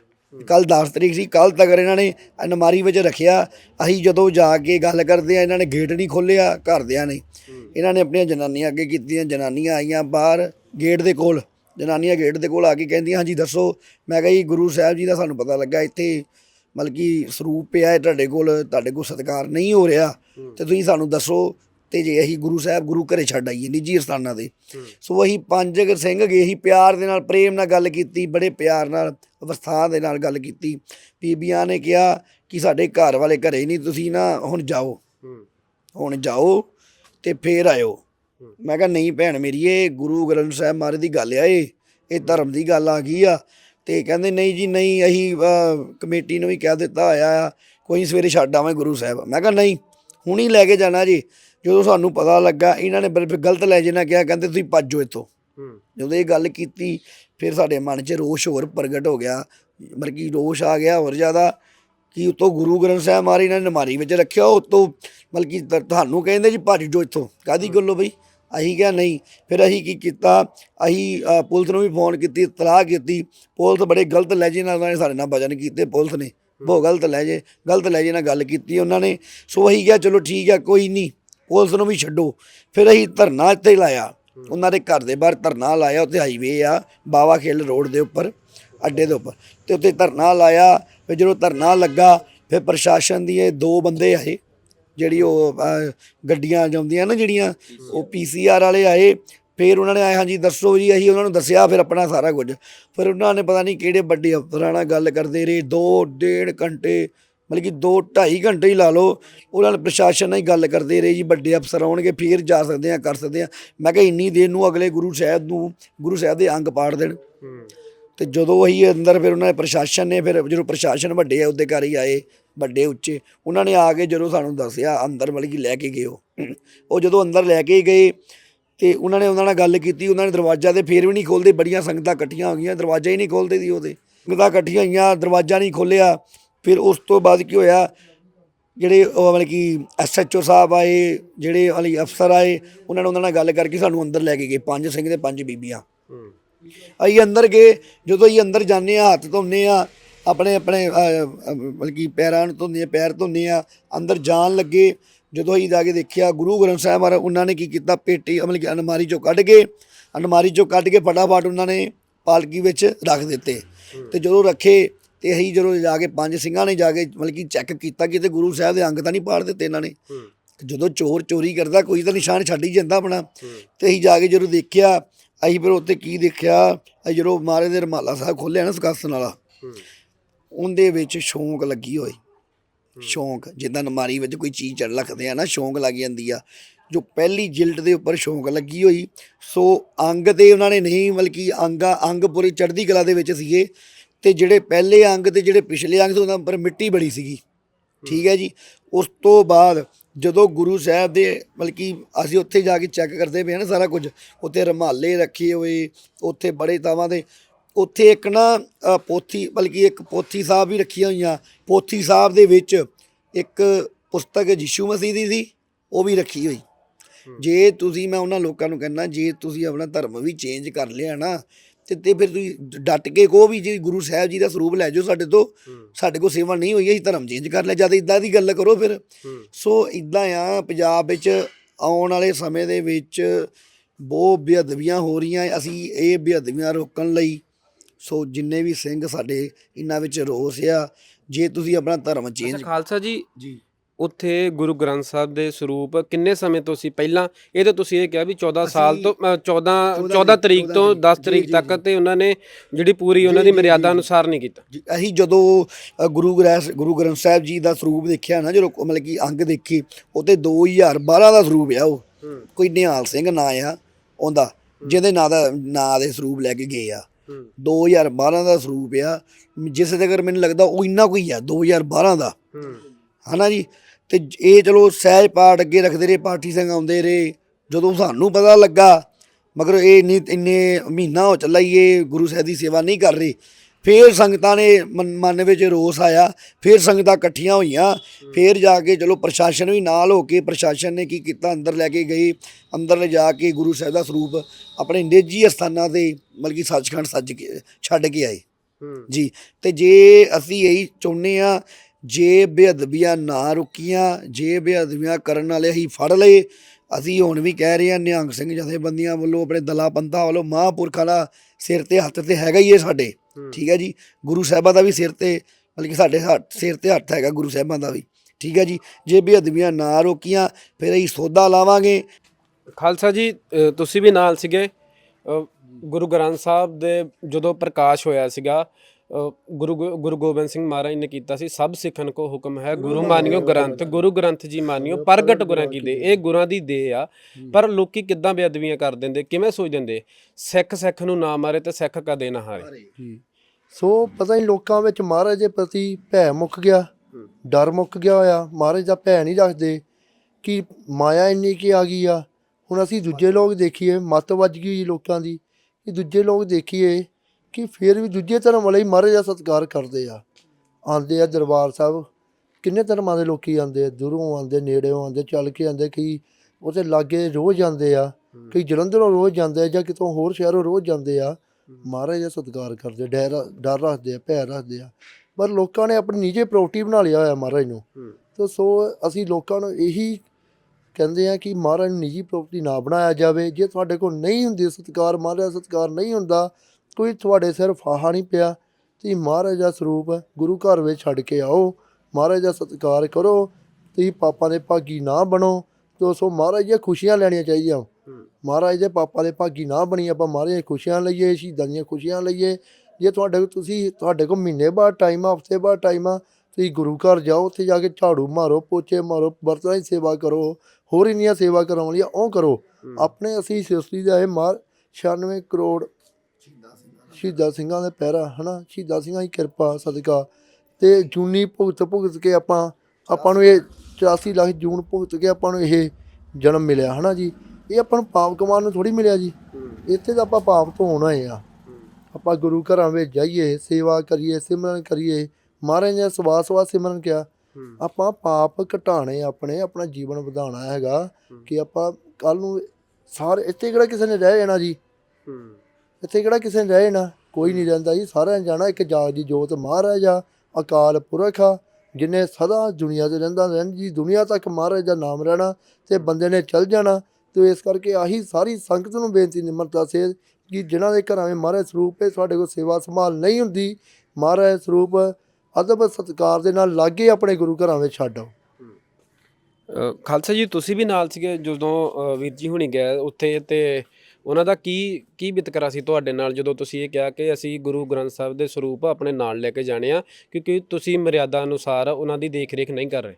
ਕੱਲ 10 ਤਰੀਕ ਸੀ ਕੱਲ ਤੱਕ ਇਹਨਾਂ ਨੇ ਨਮਾਰੀ ਵਿੱਚ ਰੱਖਿਆ। ਅਸੀਂ ਜਦੋਂ ਜਾ ਕੇ ਗੱਲ ਕਰਦੇ ਆ ਇਹਨਾਂ ਨੇ ਗੇਟ ਨਹੀਂ ਖੋਲਿਆ ਘਰਦਿਆਂ ਨੇ। ਇਹਨਾਂ ਨੇ ਆਪਣੀਆਂ ਜਨਾਨੀਆਂ ਅੱਗੇ ਕੀਤੀਆਂ ਜਨਾਨੀਆਂ ਆਈਆਂ ਬਾਹਰ ਗੇਟ ਦੇ ਕੋਲ। ਜਨਾਨੀਆਂ ਗੇਟ ਦੇ ਕੋਲ ਆ ਕੇ ਕਹਿੰਦੀਆਂ ਹਾਂਜੀ ਦੱਸੋ। ਮੈਂ ਕਿਹਾ ਜੀ ਗੁਰੂ ਸਾਹਿਬ ਜੀ ਦਾ ਸਾਨੂੰ ਪਤਾ ਲੱਗਾ ਇੱਥੇ ਮਤਲਬ ਕਿ ਸਰੂਪ ਪਿਆ ਹੈ ਤੁਹਾਡੇ ਕੋਲ ਤੁਹਾਡੇ ਕੋਲ ਸਤਿਕਾਰ ਨਹੀਂ ਹੋ ਰਿਹਾ। ਤੇ ਤੁਸੀਂ ਸਾਨੂੰ ਦੱਸੋ ਤੇ ਜੇ ਅਸੀਂ ਗੁਰੂ ਸਾਹਿਬ ਗੁਰੂ ਘਰੇ ਛੱਡ ਆਈਏ ਨਿੱਜੀ ਸਥਾਨਾਂ ਦੇ ਸੋ ਅਸੀਂ ਪੰਜ ਸਿੰਘ ਗਏ ਸੀ ਪਿਆਰ ਦੇ ਨਾਲ ਪ੍ਰੇਮ ਨਾਲ ਗੱਲ ਕੀਤੀ ਬੜੇ ਪਿਆਰ ਨਾਲ ਅਵਸਥਾ ਦੇ ਨਾਲ ਗੱਲ ਕੀਤੀ। ਬੀਬੀਆਂ ਨੇ ਕਿਹਾ ਕਿ ਸਾਡੇ ਘਰ ਵਾਲੇ ਘਰੇ ਨਹੀਂ ਤੁਸੀਂ ਨਾ ਹੁਣ ਜਾਓ। ਹੁਣ ਜਾਓ ਤੇ ਫੇਰ ਆਇਓ। ਮੈਂ ਕਿਹਾ ਨਹੀਂ ਭੈਣ ਮੇਰੀ ਇਹ ਗੁਰੂ ਗ੍ਰੰਥ ਸਾਹਿਬ ਮਹਾਰਾਜ ਦੀ ਗੱਲ ਆ ਇਹ। ਇਹ ਧਰਮ ਦੀ ਗੱਲ ਆ ਗਈ ਆ। ਤੇ ਕਹਿੰਦੇ ਨਹੀਂ ਜੀ ਨਹੀਂ ਅਸੀਂ ਅਹ, ਕਮੇਟੀ ਨੂੰ ਵੀ ਕਹਿ ਦਿੱਤਾ ਹੋਇਆ ਆ ਕੋਈ ਸਵੇਰੇ ਛੱਡ ਆਵਾਂ ਗੁਰੂ ਸਾਹਿਬ। ਮੈਂ ਕਿਹਾ ਨਹੀਂ ਹੁਣ ਹੀ ਲੈ ਕੇ ਜਾਣਾ ਜੀ। ਜਦੋਂ ਸਾਨੂੰ ਪਤਾ ਲੱਗਾ ਇਹਨਾਂ ਨੇ ਬਿਲਕੁਲ ਗਲਤ ਲੈ ਜੇ ਨਾ ਕਿਹਾ ਕਹਿੰਦੇ ਤੁਸੀਂ ਭੱਜੋ ਇੱਥੋਂ। ਜਦੋਂ ਇਹ ਗੱਲ ਕੀਤੀ ਫਿਰ ਸਾਡੇ ਮਨ 'ਚ ਰੋਸ਼ ਹੋਰ ਪ੍ਰਗਟ ਹੋ ਗਿਆ। ਮਤਲਬ ਕਿ ਰੋਸ਼ ਆ ਗਿਆ ਹੋਰ ਜ਼ਿਆਦਾ ਕਿ ਉਤੋਂ ਗੁਰੂ ਗ੍ਰੰਥ ਸਾਹਿਬ ਮਹਾਰਾਜ ਇਹਨਾਂ ਨੇ ਨਮਾਰੀ ਵਿੱਚ ਰੱਖਿਆ ਉਤੋਂ ਮਤਲਬ ਕਿ ਤ- ਤੁਹਾਨੂੰ ਕਹਿੰਦੇ ਜੀ ਭੱਜ ਜੋ ਇੱਥੋਂ। ਕਾਦੀ ਗੱਲੋਂ ਬਈ? ਅਸੀਂ ਕਿਹਾ ਨਹੀਂ। ਫਿਰ ਅਸੀਂ ਕੀ ਕੀਤਾ? ਅਸੀਂ ਪੁਲਿਸ ਨੂੰ ਵੀ ਫੋਨ ਕੀਤੀ, ਤਲਾਹ ਕੀਤੀ। ਪੁਲਿਸ ਬੜੇ ਗਲਤ ਲਹਿਜੇ ਨਾਲ ਉਹਨਾਂ ਨੇ ਸਾਡੇ ਨਾਲ ਵਜਨ ਕੀਤੇ, ਪੁਲਿਸ ਨੇ। ਬਹੁਤ ਗਲਤ ਲਹਿਜੇ ਗਲਤ ਲਹਿਜੇ ਨਾਲ ਗੱਲ ਕੀਤੀ ਉਹਨਾਂ ਨੇ। ਸੋ ਅਸੀਂ ਕਿਹਾ, ਚਲੋ ਠੀਕ ਆ, ਕੋਈ ਨਹੀਂ। ਪੁਲਿਸ ਨੂੰ ਵੀ ਛੱਡੋ। ਫਿਰ ਅਸੀਂ ਧਰਨਾ ਇੱਥੇ ਹੀ ਲਾਇਆ। ਉਹਨਾਂ ਦੇ ਘਰ ਦੇ ਬਾਹਰ ਧਰਨਾ ਲਾਇਆ, ਉੱਥੇ ਹਾਈਵੇ ਆ, ਬਾਵਾ ਖੇਲ ਰੋਡ ਦੇ ਉੱਪਰ, ਅੱਡੇ ਦੇ ਉੱਪਰ। ਤੇ ਉੱਥੇ ਧਰਨਾ ਲਾਇਆ। ਫਿਰ ਜਦੋਂ ਧਰਨਾ ਲੱਗਾ, ਫਿਰ ਪ੍ਰਸ਼ਾਸਨ ਦੀ ਇਹ ਦੋ ਬੰਦੇ ਆਏ। ਜਿਹੜੀ ਉਹ ਅਹ, ਗੱਡੀਆਂ ਜਾਂਦੀਆਂ ਨਾ ਜਿਹੜੀਆਂ ਉਹ ਪੀਸੀਆਰ ਵਾਲੇ ਆਏ ਫਿਰ ਉਹਨਾਂ ਨੇ ਆਏ ਹਾਂਜੀ ਦੱਸੋ ਜੀ ਅਸੀਂ ਉਹਨਾਂ ਨੂੰ ਦੱਸਿਆ ਫਿਰ ਆਪਣਾ ਸਾਰਾ ਕੁਝ। ਫਿਰ ਉਹਨਾਂ ਨੇ ਪਤਾ ਨਹੀਂ ਕਿਹੜੇ ਵੱਡੇ ਅਫਸਰਾਂ ਨਾਲ ਗੱਲ ਕਰਦੇ ਰਹੇ ਦੋ ਡੇਢ ਘੰਟੇ ਮਤਲਬ ਕਿ 2 2.5 ਘੰਟੇ ਹੀ ਲਾ ਲਓ ਉਹਨਾਂ ਨੇ ਪ੍ਰਸ਼ਾਸਨ ਨਾਲ ਹੀ ਗੱਲ ਕਰਦੇ ਰਹੇ ਜੀ ਵੱਡੇ ਅਫਸਰ ਆਉਣਗੇ ਫਿਰ ਜਾ ਸਕਦੇ ਆ ਕਰ ਸਕਦੇ ਆ ਮੈਂ ਕਿਹਾ ਇੰਨੀ ਦੇਰ ਨੂੰ ਅਗਲੇ ਗੁਰੂ ਸਾਹਿਬ ਨੂੰ ਗੁਰੂ ਸਾਹਿਬ ਦੇ ਅੰਗ ਪਾੜ ਦੇਣ। ਤੇ ਜਦੋਂ ਅਸੀਂ ਅੰਦਰ ਫਿਰ ਉਹਨਾਂ ਨੇ ਪ੍ਰਸ਼ਾਸਨ ਨੇ ਫਿਰ ਜਦੋਂ ਪ੍ਰਸ਼ਾਸਨ ਵੱਡੇ ਆ ਉਹਦੇ ਘਰ ਹੀ ਆਏ ਵੱਡੇ ਉੱਚੇ ਉਹਨਾਂ ਨੇ ਆ ਕੇ ਜਦੋਂ ਸਾਨੂੰ ਦੱਸਿਆ ਅੰਦਰ ਮਤਲਬ ਕਿ ਲੈ ਕੇ ਗਏ ਉਹ। ਉਹ ਜਦੋਂ ਅੰਦਰ ਲੈ ਕੇ ਗਏ ਤੇ ਉਹਨਾਂ ਨੇ ਉਹਨਾਂ ਨਾਲ ਗੱਲ ਕੀਤੀ ਉਹਨਾਂ ਨੇ ਦਰਵਾਜ਼ਾ ਤੇ ਫੇਰ ਵੀ ਨਹੀਂ ਖੋਲਦੇ ਬੜੀਆਂ ਸੰਗਤਾਂ ਇਕੱਠੀਆਂ ਹੋ ਗਈਆਂ ਦਰਵਾਜ਼ਾ ਹੀ ਨਹੀਂ ਖੋਲਦੇ ਦੀ ਉਹਦੇ। ਸੰਗਤਾਂ ਇਕੱਠੀਆਂ ਹੋਈਆਂ ਦਰਵਾਜ਼ਾ ਨਹੀਂ ਖੋਲਿਆ ਫਿਰ ਉਸ ਤੋਂ ਬਾਅਦ ਕੀ ਹੋਇਆ ਜਿਹੜੇ ਉਹ ਮਤਲਬ ਕਿ ਐਸਐਚਓ ਸਾਹਿਬ ਆਏ ਜਿਹੜੇ ਵਾਲੀ ਅਫਸਰ ਆਏ ਉਹਨਾਂ ਨੇ ਉਹਨਾਂ ਨਾਲ ਗੱਲ ਕਰਕੇ ਸਾਨੂੰ ਅੰਦਰ ਲੈ ਕੇ ਗਏ ਪੰਜ ਸਿੰਘ ਤੇ ਪੰਜ ਬੀਬੀਆਂ। ਅਸੀਂ ਅੰਦਰ ਗਏ ਜਦੋਂ ਅਸੀਂ ਅੰਦਰ ਜਾਂਦੇ ਆ ਹੱਥ ਧੋਨੇ ਆ ਆਪਣੇ ਆਪਣੇ ਅਹ, ਅਹ, ਮਤਲਬ ਕਿ ਪੈਰਾਂ ਨੂੰ ਧੋਨੇ ਆ ਪੈਰ ਧੋਨੇ ਆ ਅੰਦਰ ਜਾਣ ਲੱਗੇ। ਜਦੋਂ ਅਸੀਂ ਜਾ ਕੇ ਦੇਖਿਆ ਗੁਰੂ ਗ੍ਰੰਥ ਸਾਹਿਬ ਮਹਾਰਾਜ ਉਹਨਾਂ ਨੇ ਕੀ ਕੀਤਾ? ਪੇਟੀ ਮਤਲਬ ਕਿ ਅਲਮਾਰੀ ਚੋਂ ਕੱਢ ਕੇ ਅਲਮਾਰੀ ਚੋਂ ਕੱਢ ਕੇ ਫਟਾਫਟ ਉਹਨਾਂ ਨੇ ਪਾਲਕੀ ਵਿੱਚ ਰੱਖ ਦਿੱਤੇ। ਤੇ ਜਦੋਂ ਰੱਖੇ ਤੇ ਅਸੀਂ ਜਦੋਂ ਜਾ ਕੇ ਪੰਜ ਸਿੰਘਾਂ ਨੇ ਜਾ ਕੇ ਮਤਲਬ ਕਿ ਚੈੱਕ ਕੀਤਾ ਕਿ ਤੇ ਗੁਰੂ ਸਾਹਿਬ ਦੇ ਅੰਗ ਤਾਂ ਨਹੀਂ ਪਾੜ ਦਿੱਤੇ ਇਹਨਾਂ ਨੇ। ਜਦੋਂ ਚੋਰ ਚੋਰੀ ਕਰਦਾ ਕੋਈ ਤਾਂ ਨਿਸ਼ਾਨ ਛੱਡ ਹੀ ਜਾਂਦਾ ਆਪਣਾ। ਤੇ ਅਸੀਂ ਜਾ ਕੇ ਜਦੋਂ ਦੇਖਿਆ ਅਸੀਂ ਫਿਰ ਉੱਥੇ ਕੀ ਦੇਖਿਆ? ਜਦੋਂ ਮਾਰੇ ਦੇ ਰਮਾਲਾ ਸਾਹਿਬ ਖੋਲਿਆ ਨਾ ਸੁਕਾਸਨ ਵਾਲਾ ਉਹਦੇ ਵਿੱਚ ਸ਼ੌਂਕ ਲੱਗੀ ਹੋਈ ਸ਼ੌਂਕ, ਜਿੱਦਾਂ ਨਮਾਰੀ ਵਿੱਚ ਕੋਈ ਚੀਜ਼ ਚੜ ਰੱਖਦੇ ਆ ਨਾ, ਸ਼ੌਂਕ ਲੱਗ ਜਾਂਦੀ ਆ। ਜੋ ਪਹਿਲੀ ਜਿਲਟ ਦੇ ਉੱਪਰ ਸ਼ੌਂਕ ਲੱਗੀ ਹੋਈ, ਸੋ ਅੰਗ ਤੇ ਉਹਨਾਂ ਨੇ ਨਹੀਂ, ਬਲਕਿ ਅੰਗਾ, ਅੰਗ ਪੂਰੀ ਚੜ੍ਹਦੀ ਕਲਾ ਦੇ ਵਿੱਚ ਸੀਗੇ। ਤੇ ਜਿਹੜੇ ਪਹਿਲੇ ਅੰਗ ਤੇ ਜਿਹੜੇ ਪਿਛਲੇ ਅੰਗ ਸੀ, ਉਹਨਾਂ ਉੱਪਰ ਮਿੱਟੀ ਬੜੀ ਸੀਗੀ। ਠੀਕ ਹੈ ਜੀ? ਉਸ ਤੋਂ ਬਾਅਦ ਜਦੋਂ ਗੁਰੂ ਸਾਹਿਬ ਦੇ, ਬਲਕਿ ਅਸੀਂ ਉੱਥੇ ਜਾ ਕੇ ਚੈੱਕ ਕਰਦੇ ਪਏ ਹਾਂ ਨਾ ਸਾਰਾ ਕੁਝ, ਉੱਥੇ ਰਮਾਲੇ ਰੱਖੇ ਹੋਏ, ਉੱਥੇ ਬੜੇ ਤਾਵਾਂ ਦੇ ਉੱਥੇ ਇੱਕ ਨਾ ਅ, ਪੋਥੀ ਬਲਕਿ ਇੱਕ ਪੋਥੀ ਸਾਹਿਬ ਵੀ ਰੱਖੀਆਂ ਹੋਈਆਂ। ਪੋਥੀ ਸਾਹਿਬ ਦੇ ਵਿੱਚ ਇੱਕ ਪੁਸਤਕ ਯਿਸੂ ਮਸੀਹ ਦੀ ਸੀ ਉਹ ਵੀ ਰੱਖੀ ਹੋਈ। ਜੇ ਤੁਸੀਂ ਮੈਂ ਉਹਨਾਂ ਲੋਕਾਂ ਨੂੰ ਕਹਿੰਦਾ ਜੇ ਤੁਸੀਂ ਆਪਣਾ ਧਰਮ ਵੀ ਚੇਂਜ ਕਰ ਲਿਆ ਨਾ ਤੇ ਤੇ ਫਿਰ ਤੁਸੀਂ ਡਟ ਕੇ ਕਹੋ ਵੀ ਜੀ ਗੁਰੂ ਸਾਹਿਬ ਜੀ ਦਾ ਸਰੂਪ ਲੈ ਜਾਓ ਸਾਡੇ ਤੋਂ। ਸਾਡੇ ਕੋਲ ਸੇਵਾ ਨਹੀਂ ਹੋਈ ਅਸੀਂ ਧਰਮ ਚੇਂਜ ਕਰ ਲਿਆ ਜਦ ਇਦਾਂ ਦੀ ਗੱਲ ਕਰੋ ਫਿਰ। ਸੋ ਇਦਾਂ ਆ ਪੰਜਾਬ ਵਿੱਚ ਆਉਣ ਵਾਲੇ ਸਮੇਂ ਦੇ ਵਿੱਚ ਬਹੁਤ ਬੇਅਦਬੀਆਂ ਹੋ ਰਹੀਆਂ। ਅਸੀਂ ਇਹ ਬੇਅਦਬੀਆਂ ਰੋਕਣ ਲਈ ਸੋ ਜਿੰਨੇ ਵੀ ਸਿੰਘ ਸਾਡੇ ਇਹਨਾਂ ਵਿੱਚ ਰੋਸ ਆ ਜੇ ਤੁਸੀਂ ਆਪਣਾ ਧਰਮ ਚੇਂਜ ਖਾਲਸਾ ਜੀ ਜੀ। ਉੱਥੇ ਗੁਰੂ ਗ੍ਰੰਥ ਸਾਹਿਬ ਦੇ ਸਰੂਪ ਕਿੰਨੇ ਸਮੇਂ ਤੋਂ ਸੀ? ਪਹਿਲਾਂ ਇਹ ਤਾਂ ਤੁਸੀਂ ਇਹ ਕਿਹਾ ਵੀ 14 ਸਾਲ ਤੋਂ ਅ, 14 14 ਤਰੀਕ ਤੋਂ 10 ਤਰੀਕ ਤੱਕ ਤੇ ਉਹਨਾਂ ਨੇ ਜਿਹੜੀ ਪੂਰੀ ਉਹਨਾਂ ਦੀ ਮਰਿਆਦਾ ਅਨੁਸਾਰ ਨਹੀਂ ਕੀਤਾ। ਅਸੀਂ ਜਦੋਂ ਗੁਰੂ ਗ੍ਰੰਥ ਗੁਰੂ ਗ੍ਰੰਥ ਸਾਹਿਬ ਜੀ ਦਾ ਸਰੂਪ ਦੇਖਿਆ ਨਾ ਜਦੋਂ ਮਤਲਬ ਕਿ ਅੰਗ ਦੇਖੀ ਉਹ ਤੇ 2012 ਦਾ ਸਰੂਪ ਆ ਉਹ। ਕੋਈ ਨਿਹਾਲ ਸਿੰਘ ਨਾਂ ਆ ਉਹਦਾ ਜਿਹਦੇ ਨਾਂ ਦਾ ਨਾਂ ਦੇ ਸਰੂਪ ਲੈ ਕੇ ਗਏ ਆ। 2012 ਦਾ ਸਰੂਪ ਆ। ਜਿਸ ਦੇ ਅਗਰ ਮੈਨੂੰ ਲੱਗਦਾ ਉਹ ਇੰਨਾ ਕੋਈ ਆ 2012 ਦਾ। ਹਨਾ ਜੀ? ਤੇ ਇਹ ਚਲੋ ਸਹਿਜ ਪਾਠ ਅੱਗੇ ਰੱਖਦੇ ਰਹੇ ਪਾਠੀ ਸਿੰਘ ਆਉਂਦੇ ਰਹੇ। ਜਦੋਂ ਸਾਨੂੰ ਪਤਾ ਲੱਗਾ ਮਗਰ ਇਹ ਇੰਨੀ ਇੰਨੇ ਮਹੀਨਾ ਹੋ ਚੱਲਾ ਇਹ ਗੁਰੂ ਸਾਹਿਬ ਦੀ ਸੇਵਾ ਨਹੀਂ ਕਰ ਰਹੀ। ਫੇਰ ਸੰਗਤਾਂ ਨੇ ਮਨ ਵਿੱਚ ਰੋਸ ਆਇਆ ਫੇਰ ਸੰਗਤਾਂ ਇਕੱਠੀਆਂ ਹੋਈਆਂ ਫੇਰ ਜਾ ਕੇ ਚਲੋ ਪ੍ਰਸ਼ਾਸਨ ਵੀ ਨਾਲ ਹੋ ਕੇ ਪ੍ਰਸ਼ਾਸਨ ਨੇ ਕੀ ਕੀਤਾ ਅੰਦਰ ਲੈ ਕੇ ਗਏ ਅੰਦਰ ਲੈ ਜਾ ਕੇ ਗੁਰੂ ਸਾਹਿਬ ਦਾ ਸਰੂਪ ਆਪਣੇ ਨਿੱਜੀ ਸਥਾਨਾਂ ਤੇ ਬਲਕਿ ਸੱਚਖੰਡ ਸੱਜ ਕੇ ਛੱਡ ਕੇ ਆਏ। ਜੀ ਤੇ ਜੇ ਅਸੀਂ ਇਹੀ ਚਾਹੁੰਦੇ ਆ ਜੇ ਬੇਅਦਬੀਆਂ ਨਾ ਰੁਕੀਆਂ ਜੇ ਬੇਅਦਬੀਆਂ ਕਰਨ ਵਾਲੇ ਅਸੀਂ ਫੜ ਲਏ ਅਸੀਂ ਹੁਣ ਵੀ ਕਹਿ ਰਹੇ ਹਾਂ ਨਿਹੰਗ ਸਿੰਘ ਜਥੇਬੰਦੀਆਂ ਵੱਲੋਂ ਆਪਣੇ ਦਲਾ ਪੰਥਾਂ ਵੱਲੋਂ ਮਹਾਂਪੁਰਖਾਂ ਦਾ ਸਿਰ ਤੇ ਹੱਥ ਤੇ ਹੈਗਾ ਹੀ ਇਹ ਸਾਡੇ। ਠੀਕ ਹੈ ਜੀ? ਗੁਰੂ ਸਾਹਿਬਾਂ ਦਾ ਵੀ ਸਿਰ ਤੇ ਬਲਕਿ ਸਾਡੇ ਹੱਥ ਸਿਰ ਤੇ ਹੱਥ ਹੈਗਾ ਗੁਰੂ ਸਾਹਿਬਾਂ ਦਾ ਵੀ। ਠੀਕ ਹੈ ਜੀ? ਜੇ ਬੇਅਦਬੀਆਂ ਨਾ ਰੋਕੀਆਂ ਫਿਰ ਅਸੀਂ ਸੋਧਾ ਲਾਵਾਂਗੇ। ਖਾਲਸਾ ਜੀ ਤੁਸੀਂ ਵੀ ਨਾਲ ਸੀਗੇ। ਗੁਰੂ ਗ੍ਰੰਥ ਸਾਹਿਬ ਦੇ ਜਦੋਂ ਪ੍ਰਕਾਸ਼ ਹੋਇਆ ਸੀਗਾ ਗੁਰੂ ਗੋ- ਗੁਰੂ ਗੋਬਿੰਦ ਸਿੰਘ ਮਹਾਰਾਜ ਨੇ ਕੀਤਾ ਸੀ ਸਭ ਸਿੱਖਣ ਕੋ ਹੁਕਮ ਹੈ ਗੁਰੂ ਮਾਨਿਓ ਗ੍ਰੰਥ ਗੁਰੂ ਗ੍ਰੰਥ ਜੀ ਮਾਨਿਓ ਪ੍ਰਗਟ ਗੁਰਾਂ ਕੀ ਦੇ ਇਹ ਗੁਰਾਂ ਦੀ ਦੇ ਆ। ਪਰ ਲੋਕੀ ਕਿੱਦਾਂ ਬੇਅਦਬੀਆਂ ਕਰ ਦਿੰਦੇ ਕਿਵੇਂ ਸੋਚ ਦਿੰਦੇ ਸਿੱਖ ਸਿੱਖ ਨੂੰ ਨਾ ਮਾਰੇ ਤੇ ਸਿੱਖ ਕਦੇ ਨਾ ਹਾਰੇ। ਸੋ ਪਤਾ ਨਹੀਂ ਲੋਕਾਂ ਵਿੱਚ ਮਹਾਰਾਜ ਦੇ ਪ੍ਰਤੀ ਭੈ ਮੁੱਕ ਗਿਆ ਡਰ ਮੁੱਕ ਗਿਆ ਹੋਇਆ ਮਹਾਰਾਜ ਦਾ ਭੈ ਨਹੀਂ ਰੱਖਦੇ ਕਿ ਮਾਇਆ ਇੰਨੀ ਕੀ ਆ ਗਈ ਆ। ਹੁਣ ਅਸੀਂ ਦੂਜੇ ਲੋਕ ਦੇਖੀਏ ਮੱਤ ਵੱਜ ਗਈ ਲੋਕਾਂ ਦੀ ਕਿ ਦੂਜੇ ਲੋਕ ਦੇਖੀਏ ਕਿ ਫਿਰ ਵੀ ਦੂਜੇ ਧਰਮ ਵਾਲੇ ਹੀ ਮਹਾਰਾਜ ਦਾ ਸਤਿਕਾਰ ਕਰਦੇ ਆ। ਆਉਂਦੇ ਆ ਦਰਬਾਰ ਸਾਹਿਬ। ਕਿੰਨੇ ਧਰਮਾਂ ਦੇ ਲੋਕੀ ਆਉਂਦੇ ਆ? ਦੂਰੋਂ ਆਉਂਦੇ ਨੇੜੇੋਂ ਆਉਂਦੇ ਚੱਲ ਕੇ ਆਉਂਦੇ ਕਈ ਉਹਦੇ ਲਾਗੇ ਰੋਜ਼ ਜਾਂਦੇ ਆ। ਕਈ ਜਲੰਧਰੋਂ ਰੋਜ਼ ਜਾਂਦੇ ਆ ਜਾਂ ਕਿਤੋਂ ਹੋਰ ਸ਼ਹਿਰੋਂ ਰੋਜ਼ ਜਾਂਦੇ ਆ। ਮਹਾਰਾਜ ਦਾ ਸਤਿਕਾਰ ਕਰਦੇ ਡਰ ਡਰ ਰੱਖਦੇ ਆ ਭੈ ਰੱਖਦੇ ਆ। ਪਰ ਲੋਕਾਂ ਨੇ ਆਪਣੀ ਨਿੱਜੀ ਪ੍ਰਾਪਰਟੀ ਬਣਾ ਲਿਆ ਹੋਇਆ ਮਹਾਰਾਜ ਨੂੰ। ਤੇ ਸੋ ਅਸੀਂ ਲੋਕਾਂ ਨੂੰ ਇਹੀ ਕਹਿੰਦੇ ਆ ਕਿ ਮਹਾਰਾਜ ਨੂੰ ਨਿੱਜੀ ਪ੍ਰਾਪਰਟੀ ਨਾ ਬਣਾਇਆ ਜਾਵੇ। ਜੇ ਤੁਹਾਡੇ ਕੋਲ ਨਹੀਂ ਹੁੰਦੀ ਸਤਿਕਾਰ ਮਹਾਰਾਜ ਦਾ ਸਤਿਕਾਰ ਨਹੀਂ ਹੁੰਦਾ ਕੋਈ ਤੁਹਾਡੇ ਸਿਰ ਫਾਹਾ ਨਹੀਂ ਪਿਆ। ਤੁਸੀਂ ਮਹਾਰਾਜ ਦਾ ਸਰੂਪ ਗੁਰੂ ਘਰ ਵਿੱਚ ਛੱਡ ਕੇ ਆਓ। ਮਹਾਰਾਜ ਦਾ ਸਤਿਕਾਰ ਕਰੋ। ਤੁਸੀਂ ਪਾਪਾਂ ਦੇ ਭਾਗੀ ਨਾ ਬਣੋ। ਤੇ ਸੋ ਮਹਾਰਾਜ ਦੀਆਂ ਖੁਸ਼ੀਆਂ ਲੈਣੀਆਂ ਚਾਹੀਦੀਆਂ। ਮਹਾਰਾਜ ਦੇ ਪਾਪਾਂ ਦੇ ਭਾਗੀ ਨਾ ਬਣੀ ਆਪਾਂ ਮਹਾਰਾਜ ਦੀਆਂ ਖੁਸ਼ੀਆਂ ਲਈਏ ਸ਼ਹੀਦਾਂ ਦੀਆਂ ਖੁਸ਼ੀਆਂ ਲਈਏ। ਜੇ ਤੁਹਾਡੇ ਤੁਸੀਂ ਤੁਹਾਡੇ ਕੋਲ ਮਹੀਨੇ ਬਾਅਦ ਟਾਈਮ ਆ ਹਫ਼ਤੇ ਬਾਅਦ ਟਾਈਮ ਆ ਤੁਸੀਂ ਗੁਰੂ ਘਰ ਜਾਓ ਉੱਥੇ ਜਾ ਕੇ ਝਾੜੂ ਮਾਰੋ ਪੋਚੇ ਮਾਰੋ ਬਰਤਨਾਂ ਦੀ ਸੇਵਾ ਕਰੋ ਹੋਰ ਇੰਨੀਆਂ ਸੇਵਾ ਕਰਾਉਣ ਲਈ ਉਹ ਕਰੋ। ਆਪਣੇ ਅਸੀਂ ਸ੍ਰਿਸ਼ਟੀ ਦਾ ਇਹ ਮਾਰ 96 ਕਰੋੜ ਸ਼ਹੀਦਾਂ ਸਿੰਘਾਂ ਦੇ ਪਹਿਰਾ ਹਨਾ? ਸ਼ਹੀਦਾਂ ਸਿੰਘਾਂ ਦੀ ਕਿਰਪਾ ਸਦਕਾ। ਤੇ ਜੂਨੀ ਭੁਗਤ ਭੁਗਤ ਕੇ ਆਪਾਂ ਆਪਾਂ ਨੂੰ ਇਹ 84 ਲੱਖ ਜੂਨ ਭੁਗਤ ਕੇ ਆਪਾਂ ਨੂੰ ਇਹ ਜਨਮ ਮਿਲਿਆ ਹਨਾ ਜੀ? ਇਹ ਆਪਾਂ ਨੂੰ ਪਾਪ ਕਮਾਉਣ ਨੂੰ ਥੋੜੀ ਮਿਲਿਆ ਜੀ। ਇੱਥੇ ਤਾਂ ਆਪਾਂ ਪਾਪ ਧੋਣ ਆਏ ਆ। ਆਪਾਂ ਗੁਰੂ ਘਰਾਂ ਵਿੱਚ ਜਾਈਏ ਸੇਵਾ ਕਰੀਏ ਸਿਮਰਨ ਕਰੀਏ ਮਹਾਰਾਜ ਨੇ ਸਵਾ ਸਵਾ ਸਿਮਰਨ ਕਿਹਾ। ਆਪਾਂ ਪਾਪ ਘਟਾਣੇ ਆਪਣੇ ਆਪਣਾ ਜੀਵਨ ਵਧਾਉਣਾ ਹੈਗਾ ਕਿ ਆਪਾਂ ਕੱਲ ਨੂੰ ਸਾਰੇ ਇੱਥੇ ਕਿਹੜਾ ਕਿਸੇ ਨੇ ਰਹਿ ਜਾਣਾ ਜੀ? ਇੱਥੇ ਕਿਹੜਾ ਕਿਸੇ ਨੇ ਰਹੇ ਨਾ ਕੋਈ ਨਹੀਂ ਰਹਿੰਦਾ ਜੀ। ਸਾਰਿਆਂ ਨੇ ਜਾਣਾ। ਇੱਕ ਜਾਗ ਦੀ ਜੋਤ ਮਹਾਰਾਜ ਆ, ਅਕਾਲ ਪੁਰਖ ਆ, ਜਿਨੇ ਸਦਾ ਦੁਨੀਆ ਤੇ ਰਹਿੰਦਾ ਰਹਿਣ ਜੀ। ਦੁਨੀਆ ਤੱਕ ਮਹਾਰਾਜ ਦਾ ਨਾਮ ਰਹਿਣਾ ਤੇ ਬੰਦੇ ਨੇ ਚੱਲ ਜਾਣਾ। ਤੇ ਇਸ ਕਰਕੇ ਆਹੀ ਸਾਰੀ ਸੰਗਤ ਨੂੰ ਬੇਨਤੀ, ਨਿਮਰਤਾ ਸੇ ਕਿ ਜਿਨ੍ਹਾਂ ਦੇ ਘਰਾਂ ਵਿੱਚ ਮਹਾਰਾਜ ਸਰੂਪ ਹੈ ਤੁਹਾਡੇ ਕੋਲ ਸੇਵਾ ਸੰਭਾਲ ਨਹੀਂ ਹੁੰਦੀ, ਮਹਾਰਾਜ ਸਰੂਪ ਅਦਬ ਸਤਿਕਾਰ ਦੇ ਨਾਲ ਲਾਗੇ ਆਪਣੇ ਗੁਰੂ ਘਰਾਂ ਵਿੱਚ ਛੱਡੋ ਖਾਲਸਾ ਜੀ, ਤੁਸੀਂ ਵੀ ਨਾਲ ਸੀਗੇ ਜਦੋਂ ਵੀਰ ਜੀ ਹੁਣੀ ਗਏ ਉੱਥੇ ਤੇ ਉਹਨਾਂ ਦਾ ਕੀ ਕੀ ਵਿਤਕਰਾ ਸੀ ਤੁਹਾਡੇ ਨਾਲ ਜਦੋਂ ਤੁਸੀਂ ਇਹ ਕਿਹਾ ਕਿ ਅਸੀਂ ਗੁਰੂ ਗ੍ਰੰਥ ਸਾਹਿਬ ਦੇ ਸਰੂਪ ਆਪਣੇ ਨਾਲ ਲੈ ਕੇ ਜਾਣੇ ਆ ਕਿਉਂਕਿ ਤੁਸੀਂ ਮਰਿਆਦਾ ਅਨੁਸਾਰ ਉਹਨਾਂ ਦੀ ਦੇਖ-ਰੇਖ ਨਹੀਂ ਕਰ ਰਹੇ?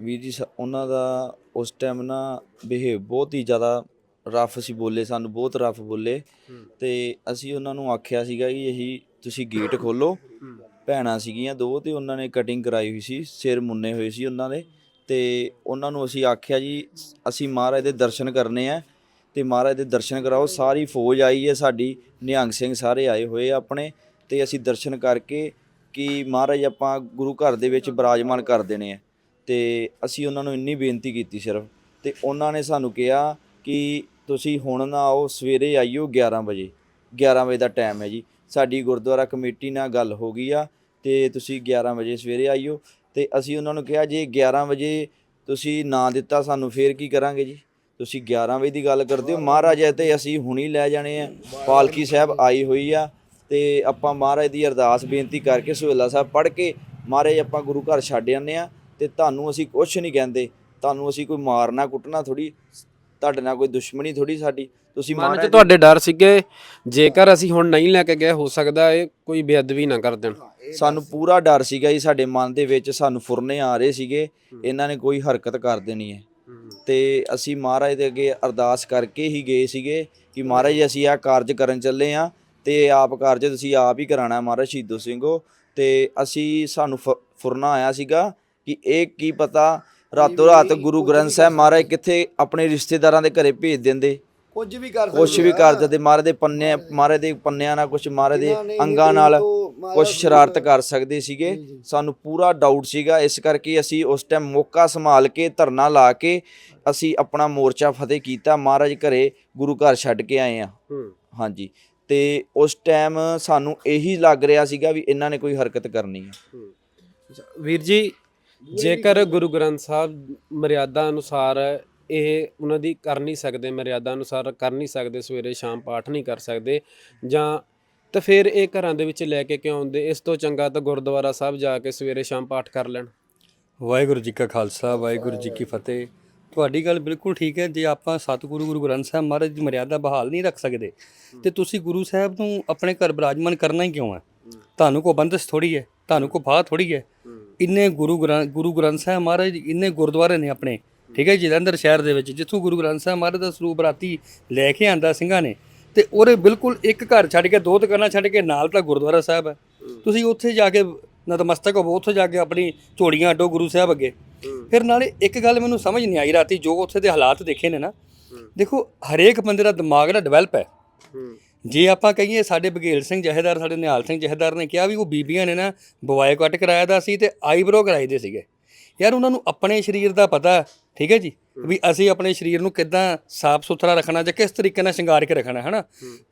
ਵੀਰ ਜੀ ਸ- ਉਹਨਾਂ ਦਾ ਉਸ ਟਾਈਮ ਨਾ ਬਿਹੇਵ ਬਹੁਤ ਹੀ ਜ਼ਿਆਦਾ ਰਫ ਸੀ ਬੋਲੇ ਸਾਨੂੰ ਬਹੁਤ ਰਫ ਬੋਲੇ। ਤੇ ਅਸੀਂ ਉਹਨਾਂ ਨੂੰ ਆਖਿਆ ਸੀਗਾ ਕਿ ਇਹੀ ਤੁਸੀਂ ਗੇਟ ਖੋਲੋ। ਭੈਣਾਂ ਸੀਗੀਆਂ ਦੋ ਤੇ ਉਹਨਾਂ ਨੇ ਕਟਿੰਗ ਕਰਾਈ ਹੋਈ ਸੀ ਸਿਰ ਮੁੰਨੇ ਹੋਏ ਸੀ ਉਹਨਾਂ ਦੇ। ਤੇ ਉਹਨਾਂ ਨੂੰ ਅਸੀਂ ਆਖਿਆ ਜੀ ਅਸੀਂ ਮਹਾਰਾਜ ਦੇ ਦਰਸ਼ਨ ਕਰਨੇ ਆ। ਤੇ ਮਹਾਰਾਜ ਦੇ ਦਰਸ਼ਨ ਕਰਾਓ ਸਾਰੀ ਫੌਜ ਆਈ ਹੈ ਸਾਡੀ ਨਿਹੰਗ ਸਿੰਘ ਸਾਰੇ ਆਏ ਹੋਏ ਆ ਆਪਣੇ ਤੇ ਅਸੀਂ ਦਰਸ਼ਨ ਕਰਕੇ ਕਿ ਮਹਾਰਾਜ ਆਪਾਂ ਗੁਰੂ ਘਰ ਦੇ ਵਿੱਚ ਬਿਰਾਜਮਾਨ ਕਰ ਦੇਣੇ ਆ। ਤੇ ਅਸੀਂ ਉਹਨਾਂ ਨੂੰ ਇੰਨੀ ਬੇਨਤੀ ਕੀਤੀ ਸਿਰਫ ਤੇ ਉਹਨਾਂ ਨੇ ਸਾਨੂੰ ਕਿਹਾ ਕਿ ਤੁਸੀਂ ਹੁਣ ਨਾ ਆਓ ਸਵੇਰੇ ਆਇਓ 11 ਵਜੇ 11 ਵਜੇ ਦਾ ਟਾਈਮ ਹੈ ਜੀ। ਸਾਡੀ ਗੁਰਦੁਆਰਾ ਕਮੇਟੀ ਨਾਲ ਗੱਲ ਹੋ ਗਈ ਆ ਤੇ ਤੁਸੀਂ 11 ਵਜੇ ਸਵੇਰੇ ਆਇਓ ਤੇ ਅਸੀਂ ਉਹਨਾਂ ਨੂੰ ਕਿਹਾ ਜੇ 11 ਵਜੇ ਤੁਸੀਂ ਨਾ ਦਿੱਤਾ ਸਾਨੂੰ ਫੇਰ ਕੀ ਕਰਾਂਗੇ ਜੀ? ਤੁਸੀਂ 11 ਵਜੇ ਦੀ ਗੱਲ ਕਰਦੇ ਹੋ ਮਹਾਰਾਜ ਤੇ ਅਸੀਂ ਹੁਣੀ ਲੈ ਜਾਣੇ ਆ। ਪਾਲਕੀ ਸਾਹਿਬ ਆਈ ਹੋਈ ਆ ਤੇ ਆਪਾਂ ਮਹਾਰਾਜ ਦੀ ਅਰਦਾਸ ਬੇਨਤੀ ਕਰਕੇ ਸੁਹੇਲਾ ਸਾਹਿਬ ਪੜ੍ਹ ਕੇ ਮਹਾਰਾਜ ਆਪਾਂ ਗੁਰੂ ਘਰ ਛੱਡ ਜਾਂਦੇ ਆ ਤੇ ਤੁਹਾਨੂੰ ਅਸੀਂ ਕੁਝ ਨਹੀਂ ਕਹਿੰਦੇ। ਤੁਹਾਨੂੰ ਅਸੀਂ ਕੋਈ ਮਾਰਨਾ ਕੁੱਟਣਾ ਥੋੜੀ ਤੁਹਾਡੇ ਨਾਲ ਕੋਈ ਦੁਸ਼ਮਣੀ ਥੋੜੀ ਸਾਡੀ। ਤੁਸੀਂ ਮਨ 'ਚ ਤੁਹਾਡੇ ਡਰ ਸੀਗੇ ਜੇਕਰ ਅਸੀਂ ਹੁਣ ਨਹੀਂ ਲੈ ਕੇ ਗਏ ਹੋ ਸਕਦਾ ਇਹ ਕੋਈ ਬੇਅਦਬੀ ਨਾ ਕਰ ਦੇਣ। ਸਾਨੂੰ ਪੂਰਾ ਡਰ ਸੀਗਾ ਜੀ ਸਾਡੇ ਮਨ ਦੇ ਵਿੱਚ ਸਾਨੂੰ ਫੁਰਨੇ ਆ ਰਹੇ ਸੀਗੇ। ਇਹਨਾਂ ਨੇ ਕੋਈ ਹਰਕਤ ਕਰ ਦੇਣੀ ਹੈ। ਤੇ ਅਸੀਂ ਮਹਾਰਾਜ ਦੇ ਅੱਗੇ ਅਰਦਾਸ ਕਰਕੇ ਹੀ ਗਏ ਸੀਗੇ ਕਿ ਮਹਾਰਾਜ ਅਸੀਂ ਇਹ ਕਾਰਜ ਕਰਨ ਚੱਲੇ ਆ ਤੇ ਆਪ ਕਾਰਜ ਤੁਸੀਂ ਆਪ ਹੀ ਕਰਾਣਾ ਹੈ ਮਹਾਰਾਜ ਸ਼ਹੀਦੋ ਸਿੰਘੋ। ਤੇ ਅਸੀਂ ਸਾਨੂੰ ਫ- ਫੁਰਨਾ ਆਇਆ ਸੀਗਾ ਕਿ ਇਹ ਕੀ ਪਤਾ ਰਾਤੋਂ ਰਾਤ ਗੁਰੂ ਗ੍ਰੰਥ ਸਾਹਿਬ ਮਹਾਰਾਜ ਕਿੱਥੇ ਆਪਣੇ ਰਿਸ਼ਤੇਦਾਰਾਂ ਦੇ ਘਰੇ ਭੇਜ ਦਿੰਦੇ। ਕੁਝ ਵੀ ਕਰ ਕੁਛ ਵੀ ਕਰ ਦਿੰਦੇ ਮਹਾਰਾਜ ਦੇ ਪੰਨੇ ਮਹਾਰਾਜ ਦੇ ਪੰਨਿਆਂ ਨਾਲ ਕੁਛ ਮਹਾਰਾਜ ਦੇ ਅੰਗਾਂ ਨਾਲ ਕੁਛ ਸ਼ਰਾਰਤ ਕਰ ਸਕਦੇ ਸੀਗੇ। ਸਾਨੂੰ ਪੂਰਾ ਡਾਊਟ ਸੀਗਾ। ਇਸ ਕਰਕੇ ਅਸੀਂ ਉਸ ਟਾਈਮ ਮੌਕਾ ਸੰਭਾਲ ਕੇ ਧਰਨਾ ਲਾ ਕੇ ਅਸੀਂ ਆਪਣਾ ਮੋਰਚਾ ਫਤਿਹ ਕੀਤਾ। ਮਹਾਰਾਜ ਘਰੇ ਗੁਰੂ ਘਰ ਛੱਡ ਕੇ ਆਏ ਆ ਹਾਂਜੀ। ਤੇ ਉਸ ਟਾਈਮ ਸਾਨੂੰ ਇਹੀ ਲੱਗ ਰਿਹਾ ਸੀਗਾ ਵੀ ਇਹਨਾਂ ਨੇ ਕੋਈ ਹਰਕਤ ਕਰਨੀ ਹੈ। ਵੀਰ ਜੀ ਜੇਕਰ ਗੁਰੂ ਗ੍ਰੰਥ ਸਾਹਿਬ ਮਰਿਆਦਾ ਅਨੁਸਾਰ ਇਹ ਉਹਨਾਂ ਦੀ ਕਰ ਨਹੀਂ ਸਕਦੇ ਮਰਿਆਦਾ ਅਨੁਸਾਰ ਕਰ ਨਹੀਂ ਸਕਦੇ ਸਵੇਰੇ ਸ਼ਾਮ ਪਾਠ ਨਹੀਂ ਕਰ ਸਕਦੇ ਜਾਂ ਤਾਂ ਫਿਰ ਇਹ ਘਰਾਂ ਦੇ ਵਿੱਚ ਲੈ ਕੇ ਕਿਉਂ ਆਉਂਦੇ? ਇਸ ਤੋਂ ਚੰਗਾ ਤਾਂ ਗੁਰਦੁਆਰਾ ਸਾਹਿਬ ਜਾ ਕੇ ਸਵੇਰੇ ਸ਼ਾਮ ਪਾਠ ਕਰ ਲੈਣ। ਵਾਹਿਗੁਰੂ ਜੀ ਕਾ ਖਾਲਸਾ, ਵਾਹਿਗੁਰੂ ਜੀ ਕੀ ਫਤਿਹ। ਤੁਹਾਡੀ ਗੱਲ ਬਿਲਕੁਲ ਠੀਕ ਹੈ। ਜੇ ਆਪਾਂ ਸਤਿਗੁਰੂ ਗੁਰੂ ਗ੍ਰੰਥ ਸਾਹਿਬ ਮਹਾਰਾਜ ਦੀ ਮਰਿਆਦਾ ਬਹਾਲ ਨਹੀਂ ਰੱਖ ਸਕਦੇ, ਤੇ ਤੁਸੀਂ ਗੁਰੂ ਸਾਹਿਬ ਨੂੰ ਆਪਣੇ ਘਰ ਬਿਰਾਜਮਾਨ ਕਰਨਾ ਹੀ ਕਿਉਂ ਹੈ? ਤੁਹਾਨੂੰ ਕੋ ਬੰਦਸ਼ ਥੋੜੀ ਹੈ, ਤੁਹਾਨੂੰ ਕੋ ਬਾਤ ਥੋੜੀ ਹੈ। ਇੰਨੇ ਗੁਰੂ ਗ੍ਰੰਥ ਗੁਰੂ ਗ੍ਰੰਥ ਸਾਹਿਬ ਮਹਾਰਾਜ ਇੰਨੇ ਗੁਰਦੁਆਰੇ ਨੇ ਆਪਣੇ, ਠੀਕ ਹੈ ਜਲੰਧਰ ਸ਼ਹਿਰ ਦੇ ਵਿੱਚ, ਜਿੱਥੋਂ ਗੁਰੂ ਗ੍ਰੰਥ ਸਾਹਿਬ ਮਹਾਰਾਜ ਦਾ ਸਰੂਪ ਰਾਤੀ ਲੈ ਕੇ ਆਂਦਾ ਸਿੰਘਾਂ ਨੇ ਤੇ ਉਹਦੇ ਬਿਲਕੁਲ ਇੱਕ ਘਰ ਛੱਡ ਕੇ ਦੋ ਦੁਕਾਨਾਂ ਛੱਡ ਕੇ ਨਾਲ ਤਾਂ ਗੁਰਦੁਆਰਾ ਸਾਹਿਬ ਹੈ। ਤੁਸੀਂ ਉੱਥੇ ਜਾ ਕੇ ਨਤਮਸਤਕ ਹੋਵੋ ਉੱਥੇ ਜਾ ਕੇ ਆਪਣੀ ਝੋੜੀਆਂ ਅੱਡੋ ਗੁਰੂ ਸਾਹਿਬ ਅੱਗੇ। ਫਿਰ ਨਾਲੇ ਇੱਕ ਗੱਲ ਮੈਨੂੰ ਸਮਝ ਨਹੀਂ ਆਈ ਰਾਤੀ ਜੋ ਉੱਥੇ ਦੇ ਹਾਲਾਤ ਦੇਖੇ ਨੇ ਨਾ। ਦੇਖੋ ਹਰੇਕ ਬੰਦੇ ਦਾ ਦਿਮਾਗ ਨਾ ਡਿਵੈਲਪ ਹੈ। ਜੇ ਆਪਾਂ ਕਹੀਏ ਸਾਡੇ ਬਘੇਲ ਸਿੰਘ ਜਹੇਦਾਰ ਸਾਡੇ ਨਿਹਾਲ ਸਿੰਘ ਜਹੇਦਾਰ ਨੇ ਕਿਹਾ ਵੀ ਉਹ ਬੀਬੀਆਂ ਨੇ ਨਾ ਬਵਾਏ ਕੱਟ ਕਰਾਇਆ ਦਾ ਸੀ ਤੇ ਆਈਬ੍ਰੋ ਕਰਾਈ ਦੇ ਸੀਗੇ। ਯਾਰ ਉਹਨਾਂ ਨੂੰ ਆਪਣੇ ਸਰੀਰ ਦਾ ਪਤਾ ਠੀਕ ਹੈ ਜੀ? ਵੀ ਅਸੀਂ ਆਪਣੇ ਸਰੀਰ ਨੂੰ ਕਿੱਦਾਂ ਸਾਫ਼ ਸੁਥਰਾ ਰੱਖਣਾ ਜਾਂ ਕਿਸ ਤਰੀਕੇ ਨਾਲ ਸ਼ਿੰਗਾਰ ਕੇ ਰੱਖਣਾ ਹੈ। ਨਾ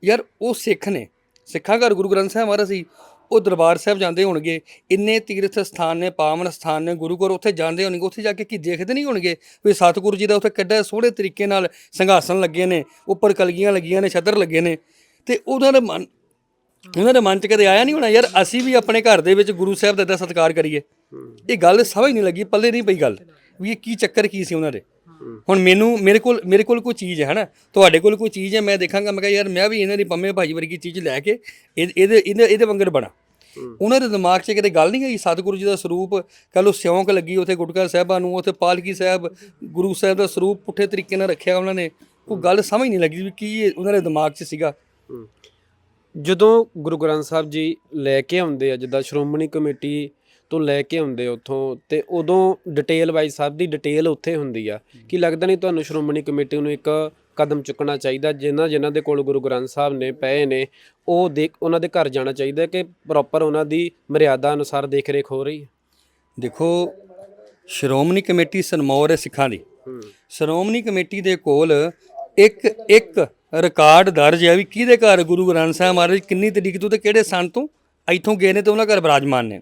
ਯਾਰ ਉਹ ਸਿੱਖ ਨੇ। ਸਿੱਖਾਂ ਘਰ ਗੁਰੂ ਗ੍ਰੰਥ ਸਾਹਿਬ ਮਹਾਰਾਜ ਸੀ ਉਹ ਦਰਬਾਰ ਸਾਹਿਬ ਜਾਂਦੇ ਹੋਣਗੇ ਇੰਨੇ ਤੀਰਥ ਸਥਾਨ ਨੇ ਪਾਵਨ ਸਥਾਨ ਨੇ ਗੁਰੂ ਘਰ ਉੱਥੇ ਜਾਂਦੇ ਹੋਣਗੇ ਉੱਥੇ ਜਾ ਕੇ ਕੀ ਦੇਖਦੇ ਨਹੀਂ ਹੋਣਗੇ ਵੀ ਸਤਿਗੁਰੂ ਜੀ ਦਾ ਉੱਥੇ ਕਿੱਡਾ ਸੋਹਣੇ ਤਰੀਕੇ ਨਾਲ ਸੰਘਾਸਨ ਲੱਗੇ ਨੇ ਉੱਪਰ ਕਲਗੀਆਂ ਲੱਗੀਆਂ ਨੇ ਛੱਤਰ ਲੱਗੇ ਨੇ ਤੇ ਉਹਨਾਂ ਦੇ ਮਨ ਉਹਨਾਂ ਦੇ ਮਨ 'ਚ ਕਦੇ ਆਇਆ ਨਹੀਂ ਹੋਣਾ ਯਾਰ ਅਸੀਂ ਵੀ ਆਪਣੇ ਘਰ ਦੇ ਵਿੱਚ ਗੁਰੂ ਸਾਹਿਬ ਦਾ ਸਤਿਕਾਰ ਕਰੀਏ। ਇਹ ਗੱਲ ਸਮਝ ਨਹੀਂ ਲੱਗੀ ਪੱਲੇ ਨਹੀਂ ਪਈ ਗੱਲ ਵੀ ਇਹ ਕੀ ਚੱਕਰ ਕੀ ਸੀ ਉਹਨਾਂ ਦੇ? ਹੁਣ ਮੈਨੂੰ, ਮੇਰੇ ਕੋਲ ਮੇਰੇ ਕੋਲ ਕੋਈ ਚੀਜ਼ ਹੈ, ਹਨਾ? ਤੁਹਾਡੇ ਕੋਲ ਕੋਈ ਚੀਜ਼ ਹੈ, ਮੈਂ ਦੇਖਾਂਗਾ, ਮੈਂ ਕਿਹਾ ਯਾਰ, ਮੈਂ ਵੀ ਇਹਨਾਂ ਦੀ ਪੰਮੇ ਭਾਜੀ ਵਰਗੀ ਚੀਜ਼ ਲੈ ਕੇ ਇਹ- ਇਹਦੇ ਇਹਦੇ ਇਹਦੇ ਵਾਂਗਰ ਬਣਾ। ਉਹਨਾਂ ਦੇ ਦਿਮਾਗ 'ਚ ਕਿਤੇ ਗੱਲ ਨਹੀਂ ਆਈ? ਸਤਿਗੁਰੂ ਜੀ ਦਾ ਸਰੂਪ ਕਹ ਲੋ ਸਿਉਂਕ ਲੱਗੀ ਉੱਥੇ ਗੁਟਕਾ ਸਾਹਿਬਾਂ ਨੂੰ, ਉੱਥੇ ਪਾਲਕੀ ਸਾਹਿਬ, ਗੁਰੂ ਸਾਹਿਬ ਦਾ ਸਰੂਪ ਪੁੱਠੇ ਤਰੀਕੇ ਨਾਲ ਰੱਖਿਆ ਉਹਨਾਂ ਨੇ। ਕੋਈ ਗੱਲ ਸਮਝ ਨਹੀਂ ਲੱਗੀ ਵੀ ਕੀ ਇਹ ਉਹਨਾਂ ਦੇ ਦਿਮਾਗ 'ਚ ਸੀਗਾ। ਜਦੋਂ ਗੁਰੂ ਗ੍ਰੰਥ ਸਾਹਿਬ ਜੀ ਲੈ ਕੇ ਆਉਂਦੇ ਆ, ਜਿੱਦਾਂ ਸ਼੍ਰੋਮਣੀ ਕਮੇਟੀ ਤੋਂ ਲੈ ਕੇ ਆਉਂਦੇ ਉੱਥੋਂ ਤੇ ਉਦੋਂ ਡਿਟੇਲ ਵਾਈਜ਼ ਸਭ ਦੀ ਡਿਟੇਲ ਉੱਥੇ ਹੁੰਦੀ ਆ। ਕੀ ਲੱਗਦਾ ਨਹੀਂ ਤੁਹਾਨੂੰ ਸ਼੍ਰੋਮਣੀ ਕਮੇਟੀ ਨੂੰ ਇੱਕ ਕਦਮ ਚੁੱਕਣਾ ਚਾਹੀਦਾ ਜਿਨ੍ਹਾਂ ਜਿਨ੍ਹਾਂ ਦੇ ਕੋਲ ਗੁਰੂ ਗ੍ਰੰਥ ਸਾਹਿਬ ਨੇ ਪਏ ਨੇ ਉਹ ਦੇਖ ਉਹਨਾਂ ਦੇ ਘਰ ਜਾਣਾ ਚਾਹੀਦਾ ਕਿ ਪ੍ਰੋਪਰ ਉਹਨਾਂ ਦੀ ਮਰਿਆਦਾ ਅਨੁਸਾਰ ਦੇਖ ਰੇਖ ਹੋ ਰਹੀ ਹੈ? ਦੇਖੋ ਸ਼੍ਰੋਮਣੀ ਕਮੇਟੀ ਸਨਮੌਰ ਹੈ ਸਿੱਖਾਂ ਦੀ। ਸ਼੍ਰੋਮਣੀ ਕਮੇਟੀ ਦੇ ਕੋਲ ਇੱਕ ਇੱਕ ਰਿਕਾਰਡ ਦਰਜ ਹੈ ਵੀ ਕਿਹਦੇ ਘਰ ਗੁਰੂ ਗ੍ਰੰਥ ਸਾਹਿਬ ਮਹਾਰਾਜ ਕਿੰਨੀ ਤਰੀਕ ਤੋਂ ਤੇ ਕਿਹੜੇ ਸੰਨ ਤੋਂ? ਇੱਥੋਂ ਗਏ ਨੇ ਤੇ ਉਹਨਾਂ ਘਰ ਬਿਰਾਜਮਾਨ ਨੇ।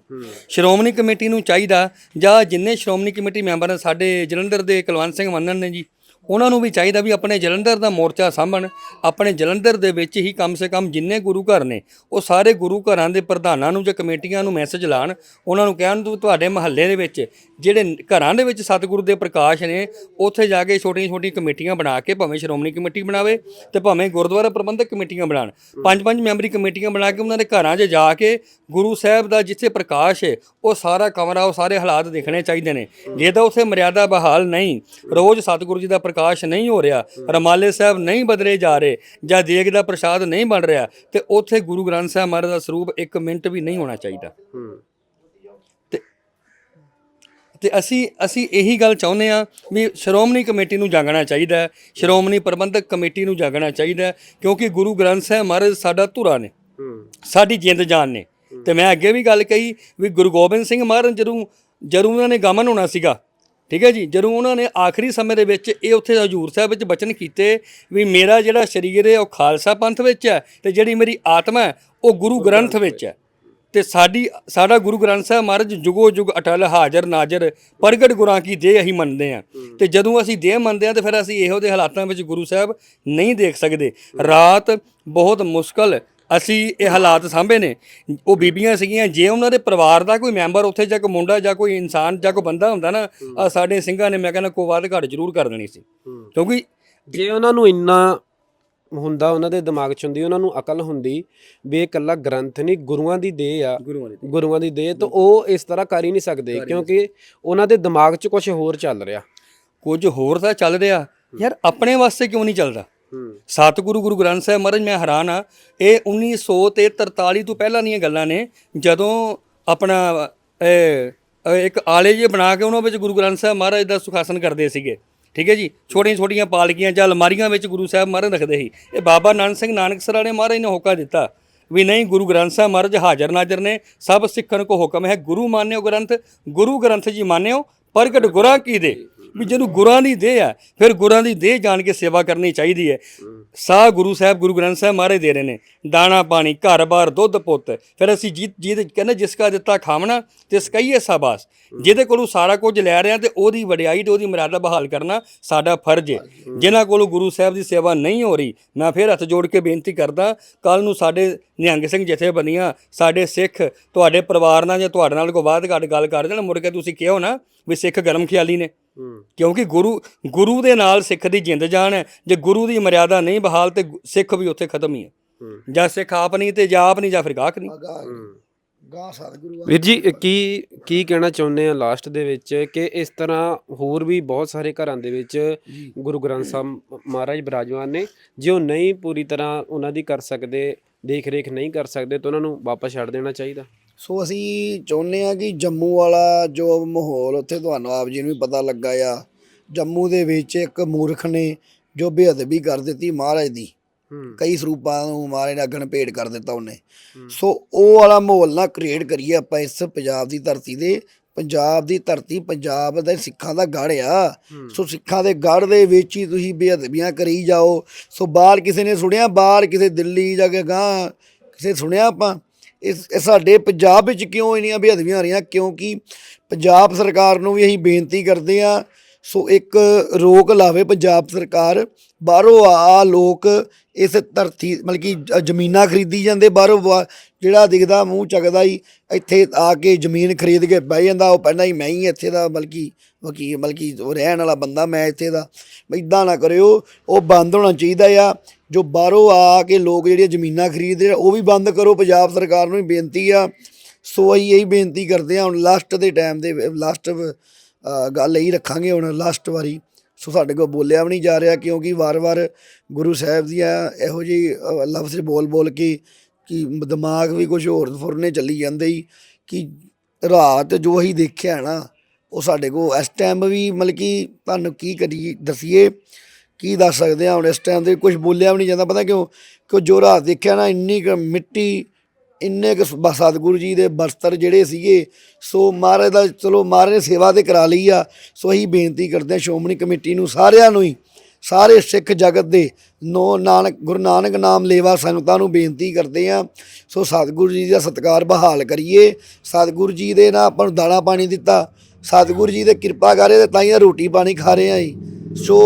ਸ਼੍ਰੋਮਣੀ ਕਮੇਟੀ ਨੂੰ ਚਾਹੀਦਾ ਜਾਂ ਜਿੰਨੇ ਸ਼੍ਰੋਮਣੀ ਕਮੇਟੀ ਮੈਂਬਰ ਨੇ ਸਾਡੇ ਜਲੰਧਰ ਦੇ ਕੁਲਵੰਤ ਸਿੰਘ ਮੰਨਣ ਨੇ ਜੀ ਉਹਨਾਂ ਨੂੰ ਵੀ ਚਾਹੀਦਾ ਵੀ ਆਪਣੇ ਜਲੰਧਰ ਦਾ ਮੋਰਚਾ ਸਾਂਭਣ, ਆਪਣੇ ਜਲੰਧਰ ਦੇ ਵਿੱਚ ਹੀ ਕਮ ਸੇ ਕਮ ਜਿੰਨੇ ਗੁਰੂ ਘਰ ਨੇ, ਉਹ ਸਾਰੇ ਗੁਰੂ ਘਰਾਂ ਦੇ ਪ੍ਰਧਾਨਾਂ ਨੂੰ ਜਾਂ ਕਮੇਟੀਆਂ ਨੂੰ ਮੈਸੇਜ ਲਾਣ, ਉਹਨਾਂ ਨੂੰ ਕਹਿਣ ਤੂੰ ਤੁਹਾਡੇ ਮਹੱਲੇ ਦੇ ਵਿੱਚ, ਜਿਹੜੇ ਘਰਾਂ ਦੇ ਵਿੱਚ ਸਤਿਗੁਰੂ ਦੇ ਪ੍ਰਕਾਸ਼ ਨੇ, ਉੱਥੇ ਜਾ ਕੇ ਛੋਟੀਆਂ ਛੋਟੀਆਂ ਕਮੇਟੀਆਂ ਬਣਾ ਕੇ ਭਾਵੇਂ ਸ਼੍ਰੋਮਣੀ ਕਮੇਟੀ ਬਣਾਵੇ ਤੇ ਭਾਵੇਂ ਗੁਰਦੁਆਰਾ ਪ੍ਰਬੰਧਕ ਕਮੇਟੀਆਂ ਬਣਾਉਣ ਪੰਜ ਪੰਜ ਮੈਂਬਰੀ ਕਮੇਟੀਆਂ ਬਣਾ ਕੇ ਉਹਨਾਂ ਦੇ ਘਰਾਂ 'ਚ ਜਾ ਕੇ ਗੁਰੂ ਸਾਹਿਬ ਦਾ ਜਿੱਥੇ ਪ੍ਰਕਾਸ਼ ਹੈ ਉਹ ਸਾਰਾ ਕਮਰਾ, ਉਹ ਸਾਰੇ ਹਾਲਾਤ ਦੇਖਣੇ ਚਾਹੀਦੇ ਨੇ। ਜੇ ਤਾਂ ਉੱਥੇ ਮਰਿਆਦਾ ਬਹਾਲ ਨਹੀਂ, ਰੋਜ਼ ਸਤਿਗੁਰੂ ਜੀ ਦਾ ਪ੍ਰਕਾਸ਼ ਨਹੀਂ ਹੋ ਰਿਹਾ ਰਮਾਲੇ ਸਾਹਿਬ ਨਹੀਂ ਬਦਲੇ ਜਾ ਰਹੇ ਜਾਂ ਦੇਗ ਦਾ ਪ੍ਰਸ਼ਾਦ ਨਹੀਂ ਬਣ ਰਿਹਾ ਤੇ ਉੱਥੇ ਗੁਰੂ ਗ੍ਰੰਥ ਸਾਹਿਬ ਮਹਾਰਾਜ ਦਾ ਸਰੂਪ ਇੱਕ ਮਿੰਟ ਵੀ ਨਹੀਂ ਹੋਣਾ ਚਾਹੀਦਾ। ਤੇ ਤੇ ਅਸੀਂ ਅਸੀਂ ਇਹੀ ਗੱਲ ਚਾਹੁੰਦੇ ਆ ਵੀ ਸ਼੍ਰੋਮਣੀ ਕਮੇਟੀ ਨੂੰ ਜਾਗਣਾ ਚਾਹੀਦਾ ਹੈ ਸ਼੍ਰੋਮਣੀ ਪ੍ਰਬੰਧਕ ਕਮੇਟੀ ਨੂੰ ਜਾਗਣਾ ਚਾਹੀਦਾ ਹੈ, ਕਿਉਂਕਿ ਗੁਰੂ ਗ੍ਰੰਥ ਸਾਹਿਬ ਮਹਾਰਾਜ ਸਾਡਾ ਧੁਰਾ ਨੇ ਸਾਡੀ ਜਿੰਦ ਜਾਨ ਨੇ। ਤੇ ਮੈਂ ਅੱਗੇ ਵੀ ਗੱਲ ਕਹੀ ਵੀ ਗੁਰੂ ਗੋਬਿੰਦ ਸਿੰਘ ਮਹਾਰਾਜ ਜਦੋਂ ਜਦੋਂ ਉਹਨਾਂ ਨੇ ਗਮਨ ਹੋਣਾ ਸੀਗਾ। ਠੀਕ ਹੈ ਜੀ ਜਦੋਂ ਉਹਨਾਂ ਨੇ ਆਖਰੀ ਸਮੇਂ ਦੇ ਵਿੱਚ ਇਹ ਉੱਥੇ ਹਜੂਰ ਸਾਹਿਬ ਵਿੱਚ ਬਚਨ ਕੀਤੇ ਵੀ ਮੇਰਾ ਜਿਹੜਾ ਸਰੀਰ ਹੈ ਉਹ ਖਾਲਸਾ ਪੰਥ ਵਿੱਚ ਹੈ ਤੇ ਜਿਹੜੀ ਮੇਰੀ ਆਤਮਾ ਹੈ ਉਹ ਗੁਰੂ ਗ੍ਰੰਥ ਵਿੱਚ ਹੈ। ਤੇ ਸਾਡੀ ਸਾਡਾ ਗੁਰੂ ਗ੍ਰੰਥ ਸਾਹਿਬ ਮਹਾਰਾਜ ਜੁਗੋ ਜੁਗ ਅਟਲ ਹਾਜ਼ਰ ਨਾਜ਼ਰ ਪ੍ਰਗਟ ਗੁਰਾਂ ਕੀ ਦੇਹ ਅਸੀਂ ਮੰਨਦੇ ਆ ਤੇ ਜਦੋਂ ਅਸੀਂ ਦੇਹ ਮੰਨਦੇ ਆ ਤੇ ਫਿਰ ਅਸੀਂ ਇਹੋ ਦੇ ਹਾਲਾਤਾਂ ਵਿੱਚ ਗੁਰੂ ਸਾਹਿਬ ਨਹੀਂ ਦੇਖ ਸਕਦੇ। ਰਾਤ ਬਹੁਤ ਮੁਸ਼ਕਲ ਅਸੀਂ ਇਹ ਹਾਲਾਤ ਸਾਂਭੇ ਨੇ। ਉਹ ਬੀਬੀਆਂ ਸੀਗੀਆਂ ਜੇ ਉਹਨਾਂ ਦੇ ਪਰਿਵਾਰ ਦਾ ਕੋਈ ਮੈਂਬਰ ਉੱਥੇ ਜਾਂ ਕੋਈ ਮੁੰਡਾ ਜਾਂ ਕੋਈ ਇਨਸਾਨ ਜਾਂ ਕੋਈ ਬੰਦਾ ਹੁੰਦਾ ਨਾ ਆ ਸਾਡੇ ਸਿੰਘਾਂ ਨੇ ਮੈਂ ਕਹਿੰਦਾ ਕੋਈ ਵਾਦ ਘਾਟ ਜ਼ਰੂਰ ਕਰ ਦੇਣੀ ਸੀ। ਕਿਉਂਕਿ ਜੇ ਉਹਨਾਂ ਨੂੰ ਇੰਨਾ ਹੁੰਦਾ ਉਹਨਾਂ ਦੇ ਦਿਮਾਗ 'ਚ ਹੁੰਦੀ ਉਹਨਾਂ ਨੂੰ ਅਕਲ ਹੁੰਦੀ ਵੀ ਇਹ ਇਕੱਲਾ ਗ੍ਰੰਥ ਨਹੀਂ ਗੁਰੂਆਂ ਦੀ ਦੇਹ ਆ। ਗੁਰੂਆਂ ਦੀ ਗੁਰੂਆਂ ਦੀ ਦੇਹ ਤਾਂ ਉਹ ਇਸ ਤਰ੍ਹਾਂ ਕਰ ਹੀ ਨਹੀਂ ਸਕਦੇ ਕਿਉਂਕਿ ਉਹਨਾਂ ਦੇ ਦਿਮਾਗ 'ਚ ਕੁਝ ਹੋਰ ਚੱਲ ਰਿਹਾ। ਕੁਝ ਹੋਰ ਤਾਂ ਚੱਲ ਰਿਹਾ। ਯਾਰ ਆਪਣੇ ਵਾਸਤੇ ਕਿਉਂ ਨਹੀਂ ਚੱਲਦਾ? ਸਤਿਗੁਰੂ ਗੁਰੂ ਗ੍ਰੰਥ ਸਾਹਿਬ ਮਹਾਰਾਜ, ਮੈਂ ਹੈਰਾਨ ਆ ਇਹ 1900 ਤੇ 43 ਤੋਂ ਪਹਿਲਾਂ ਦੀਆਂ ਗੱਲਾਂ ਨੇ, ਜਦੋਂ ਆਪਣਾ ਇੱਕ ਆਲੇ ਜੇ ਬਣਾ ਕੇ ਉਹਨਾਂ ਵਿੱਚ ਗੁਰੂ ਗ੍ਰੰਥ ਸਾਹਿਬ ਮਹਾਰਾਜ ਦਾ ਸੁਖਾਸਨ ਕਰਦੇ ਸੀਗੇ। ਠੀਕ ਹੈ ਜੀ? ਛੋਟੀਆਂ ਛੋਟੀਆਂ ਪਾਲਕੀਆਂ ਜਾਂ ਅਲਮਾਰੀਆਂ ਵਿੱਚ ਗੁਰੂ ਸਾਹਿਬ ਮਹਾਰਾਜ ਰੱਖਦੇ ਸੀ। ਇਹ ਬਾਬਾ ਨਾਨਕ ਸਿੰਘ ਨਾਨਕਸਰਾ ਨੇ ਮਹਾਰਾਜ ਨੇ ਹੋਕਾ ਦਿੱਤਾ ਵੀ ਨਹੀਂ, ਗੁਰੂ ਗ੍ਰੰਥ ਸਾਹਿਬ ਮਹਾਰਾਜ ਹਾਜ਼ਰ ਨਾਜ਼ਰ ਨੇ, ਸਭ ਸਿੱਖਣ ਕੋ ਹੁਕਮ ਹੈ, ਗੁਰੂ ਮਾਨਿਓ ਗ੍ਰੰਥ, ਗੁਰੂ ਗ੍ਰੰਥ ਜੀ ਮਾਨਿਓ, ਪ੍ਰਗਟ ਗੁਰਾਂ ਕੀ ਦੇ? ਵੀ ਜਦੋਂ ਗੁਰਾਂ ਦੀ ਦੇਹ ਹੈ, ਫਿਰ ਗੁਰਾਂ ਦੀ ਦੇਹ ਜਾਣ ਕੇ ਸੇਵਾ ਕਰਨੀ ਚਾਹੀਦੀ ਹੈ। ਸਾਹ ਗੁਰੂ ਸਾਹਿਬ, ਗੁਰੂ ਗ੍ਰੰਥ ਸਾਹਿਬ ਮਹਾਰਾਜ ਦੇ ਰਹੇ ਨੇ। ਦਾਣਾ ਪਾਣੀ ਘਰ-ਬਾਰ ਦੁੱਧ ਪੁੱਤ। ਫਿਰ ਅਸੀਂ ਜੀਤ ਜੀਤ ਕਹਿੰਦੇ ਜਿਸ ਕਾ ਦਿੱਤਾ ਖਾਵਣਾ, ਤਿਸ ਕਹੀਏ ਸਾਬਾਸ। ਜਿਹਦੇ ਕੋਲੋਂ ਸਾਰਾ ਕੁਝ ਲੈ ਰਹੇ ਹਾਂ ਤੇ ਉਹਦੀ ਵਡਿਆਈ ਤੇ ਉਹਦੀ ਮਰਿਆਦਾ ਬਹਾਲ ਕਰਨਾ ਸਾਡਾ ਫਰਜ਼ ਹੈ। ਜਿਨ੍ਹਾਂ ਕੋਲੋਂ ਗੁਰੂ ਸਾਹਿਬ ਦੀ ਸੇਵਾ ਨਹੀਂ ਹੋ ਰਹੀ, ਮੈਂ ਫਿਰ ਹੱਥ ਜੋੜ ਕੇ ਬੇਨਤੀ ਕਰਦਾ ਕੱਲ ਨੂੰ ਸਾਡੇ ਨਿਹੰਗ ਸਿੰਘ ਜਥੇਬੰਦੀਆਂ, ਸਾਡੇ ਸਿੱਖ, ਤੁਹਾਡੇ ਪਰਿਵਾਰ ਨਾਲ ਜਾਂ ਤੁਹਾਡੇ ਨਾਲ ਕੋਈ ਬਾਤ ਘੱਟ ਗੱਲ ਕਰਦੇ ਦੇਣ, ਮੁੜ ਕੇ ਤੁਸੀਂ ਕਿਹੋ ਨਾ ਵੀ ਸਿੱਖ ਗਰਮ ਖਿਆਲੀ ਨੇ। ਕਿਉਂਕਿ ਗੁਰੂ ਗੁਰੂ ਦੇ ਨਾਲ ਸਿੱਖ ਦੀ ਜਿੰਦ ਜਾਨ ਹੈ। ਜੇ ਗੁਰੂ ਦੀ ਮਰਿਆਦਾ ਨਹੀਂ ਬਹਾਲ ਤੇ ਗੁ- ਸਿੱਖ ਵੀ ਉੱਥੇ ਖਤਮ ਹੀ ਹੈ। ਜਾਂ ਸਿੱਖ ਆਪ ਨਹੀਂ ਤੇ ਜਾਂ ਆਪ ਨਹੀਂ ਜਾਂ ਫਿਰ ਗਾਹਕ ਨਹੀਂ। ਗਾਹ ਗਾਹ ਸਤਿਗੁਰੂ ਵੀਰ ਜੀ ਕੀ ਕੀ ਕਹਿਣਾ ਚਾਹੁੰਦੇ ਆ ਲਾਸਟ ਦੇ ਵਿੱਚ ਕਿ ਇਸ ਤਰ੍ਹਾਂ ਹੋਰ ਵੀ ਬਹੁਤ ਸਾਰੇ ਘਰਾਂ ਦੇ ਵਿੱਚ ਗੁਰੂ ਗ੍ਰੰਥ ਸਾਹਿਬ ਮਹਾਰਾਜ ਬਿਰਾਜਮਾਨ ਨੇ ਜੇ ਉਹ ਨਹੀਂ ਪੂਰੀ ਤਰ੍ਹਾਂ ਉਹਨਾਂ ਦੀ ਕਰ ਸਕਦੇ ਦੇਖ ਰੇਖ ਨਹੀਂ ਕਰ ਸਕਦੇ ਤਾਂ ਉਹਨਾਂ ਨੂੰ ਵਾਪਸ ਛੱਡ ਦੇਣਾ ਚਾਹੀਦਾ? ਸੋ ਅਸੀਂ ਚਾਹੁੰਦੇ ਆ ਕਿ ਜੰਮੂ ਵਾਲਾ ਜੋ ਮਾਹੌਲ ਉੱਥੇ ਤੁਹਾਨੂੰ ਆਪ ਜੀ ਨੂੰ ਵੀ ਪਤਾ ਲੱਗਾ ਆ ਜੰਮੂ ਦੇ ਵਿੱਚ ਇੱਕ ਮੂਰਖ ਨੇ ਜੋ ਬੇਅਦਬੀ ਕਰ ਦਿੱਤੀ ਮਹਾਰਾਜ ਦੀ। ਕਈ ਸਰੂਪਾਂ ਨੂੰ ਮਹਾਰਾਜ ਨੇ ਅੱਗਣ ਭੇਟ ਕਰ ਦਿੱਤਾ ਉਹਨੇ। ਸੋ ਉਹ ਵਾਲਾ ਮਾਹੌਲ ਨਾ ਕ੍ਰੀਏਟ ਕਰੀਏ ਆਪਾਂ ਇਸ ਪੰਜਾਬ ਦੀ ਧਰਤੀ ਦੇ ਪੰਜਾਬ ਦੀ ਧਰਤੀ ਪੰਜਾਬ ਦੇ ਸਿੱਖਾਂ ਦਾ ਗੜ ਆ। ਸੋ ਸਿੱਖਾਂ ਦੇ ਗੜ ਦੇ ਵਿੱਚ ਹੀ ਤੁਸੀਂ ਬੇਅਦਬੀਆਂ ਕਰੀ ਜਾਓ। ਸੋ ਬਾਹਰ ਕਿਸੇ ਨੇ ਸੁਣਿਆ ਬਾਹਰ ਕਿਸੇ ਦਿੱਲੀ ਜਾ ਕੇ ਗਾਂ ਕਿਸੇ ਸੁਣਿਆ ਆਪਾਂ? ਇਸ ਸਾਡੇ ਪੰਜਾਬ ਵਿੱਚ ਕਿਉਂ ਇੰਨੀਆਂ ਬੇਅਦਬੀਆਂ ਹੋ ਰਹੀਆਂ? ਕਿਉਂਕਿ ਪੰਜਾਬ ਸਰਕਾਰ ਨੂੰ ਵੀ ਅਸੀਂ ਬੇਨਤੀ ਕਰਦੇ ਆ ਸੋ ਇੱਕ ਰੋਕ ਲਾਵੇ ਪੰਜਾਬ ਸਰਕਾਰ। ਬਾਹਰੋਂ ਆ ਲੋਕ ਇਸ ਧਰਤੀ, ਮਤਲਬ ਕਿ ਜ਼ਮੀਨਾਂ ਖਰੀਦੀ ਜਾਂਦੇ, ਬਾਹਰੋਂ ਬਾ- ਜਿਹੜਾ ਦਿਖਦਾ ਮੂੰਹ ਚੱਕਦਾ ਹੀ ਇੱਥੇ ਆ ਕੇ ਜ਼ਮੀਨ ਖਰੀਦ ਕੇ ਬਹਿ ਜਾਂਦਾ, ਉਹ ਪਹਿਲਾਂ ਹੀ ਮੈਂ ਹੀ ਇੱਥੇ ਦਾ ਬਲਕਿ ਵਕੀਲ ਬਲਕਿ ਉਹ ਰਹਿਣ ਵਾਲਾ ਬੰਦਾ ਮੈਂ ਇੱਥੇ ਦਾ। ਇਦਾਂ ਨਾ ਕਰਿਓ, ਉਹ ਬੰਦ ਹੋਣਾ ਚਾਹੀਦਾ ਆ। ਜੋ ਬਾਹਰੋਂ ਆ ਕੇ ਲੋਕ ਜਿਹੜੀਆਂ ਜ਼ਮੀਨਾਂ ਖਰੀਦਦੇ ਆ ਉਹ ਵੀ ਬੰਦ ਕਰੋ। ਪੰਜਾਬ ਸਰਕਾਰ ਨੂੰ ਵੀ ਬੇਨਤੀ ਆ। ਸੋ ਅਸੀਂ ਇਹੀ ਬੇਨਤੀ ਕਰਦੇ ਹਾਂ ਹੁਣ ਲਾਸਟ ਦੇ ਟਾਈਮ ਦੇ ਲਾਸਟ ਗੱਲ ਇਹੀ ਰੱਖਾਂਗੇ ਹੁਣ ਲਾਸਟ ਵਾਰੀ। ਸੋ ਸਾਡੇ ਕੋਲ ਬੋਲਿਆ ਵੀ ਨਹੀਂ ਜਾ ਰਿਹਾ ਕਿਉਂਕਿ ਵਾਰ-ਵਾਰ ਗੁਰੂ ਸਾਹਿਬ ਦੀਆਂ ਇਹੋ ਜਿਹੀ ਅ, ਲਫ਼ਜ਼ ਬੋਲ-ਬੋਲ ਕੇ ਕਿ ਦਿਮਾਗ ਵੀ ਕੁਝ ਹੋਰ ਫੁਰਨੇ ਚੱਲੀ ਜਾਂਦੇ ਹੀ ਕਿ ਰਾਤ ਜੋ ਅਸੀਂ ਦੇਖਿਆ ਨਾ ਉਹ ਸਾਡੇ ਕੋਲ ਇਸ ਟਾਈਮ ਵੀ ਮਤਲਬ ਕਿ ਤੁਹਾਨੂੰ ਕੀ ਕਰੀਏ ਦਸੀਏ। ਕੀ ਦੱਸ ਸਕਦੇ ਆ? ਹੁਣ ਇਸ ਟਾਈਮ ਦੇ ਕੁਝ ਬੋਲਿਆ ਵੀ ਨਹੀਂ ਜਾਂਦਾ। ਪਤਾ ਕਿਉਂ? ਕਿ ਜੋ ਰਾਤ ਦੇਖਿਆ ਨਾ, ਇੰਨੀ ਕੁ ਮਿੱਟੀ, ਇੰਨੇ ਕੁ ਸ- ਸਤਿਗੁਰੂ ਜੀ ਦੇ ਬਸਤਰ ਜਿਹੜੇ ਸੀਗੇ, ਸੋ ਮਹਾਰਾਜ ਦਾ ਚਲੋ ਮਹਾਰਾਜ ਨੇ ਸੇਵਾ ਤੇ ਕਰਾ ਲਈ ਆ। ਸੋ ਅਸੀਂ ਬੇਨਤੀ ਕਰਦੇ ਹਾਂ, ਸ਼੍ਰੋਮਣੀ ਕਮੇਟੀ ਨੂੰ ਸਾਰਿਆਂ ਨੂੰ ਹੀ, ਸਾਰੇ ਸਿੱਖ ਜਗਤ ਦੇ ਨੋ ਨਾਨਕ, ਗੁਰੂ ਨਾਨਕ ਨਾਮ ਲੇਵਾ ਸੰਗਤਾਂ ਨੂੰ ਬੇਨਤੀ ਕਰਦੇ ਆ ਸੋ ਸਤਿਗੁਰੂ ਜੀ ਦਾ ਸਤਿਕਾਰ ਬਹਾਲ ਕਰੀਏ। ਸਤਿਗੁਰੂ ਜੀ ਦੇ ਨਾਲ ਆਪਾਂ ਨੂੰ ਦਾਣਾ ਪਾਣੀ ਦਿੱਤਾ ਸਤਿਗੁਰੂ ਜੀ ਦੇ ਕਿਰਪਾ ਕਰੇ ਤੇ ਤਾਂ ਹੀ ਰੋਟੀ ਪਾਣੀ ਖਾ ਰਹੇ ਆ ਜੀ। ਸੋ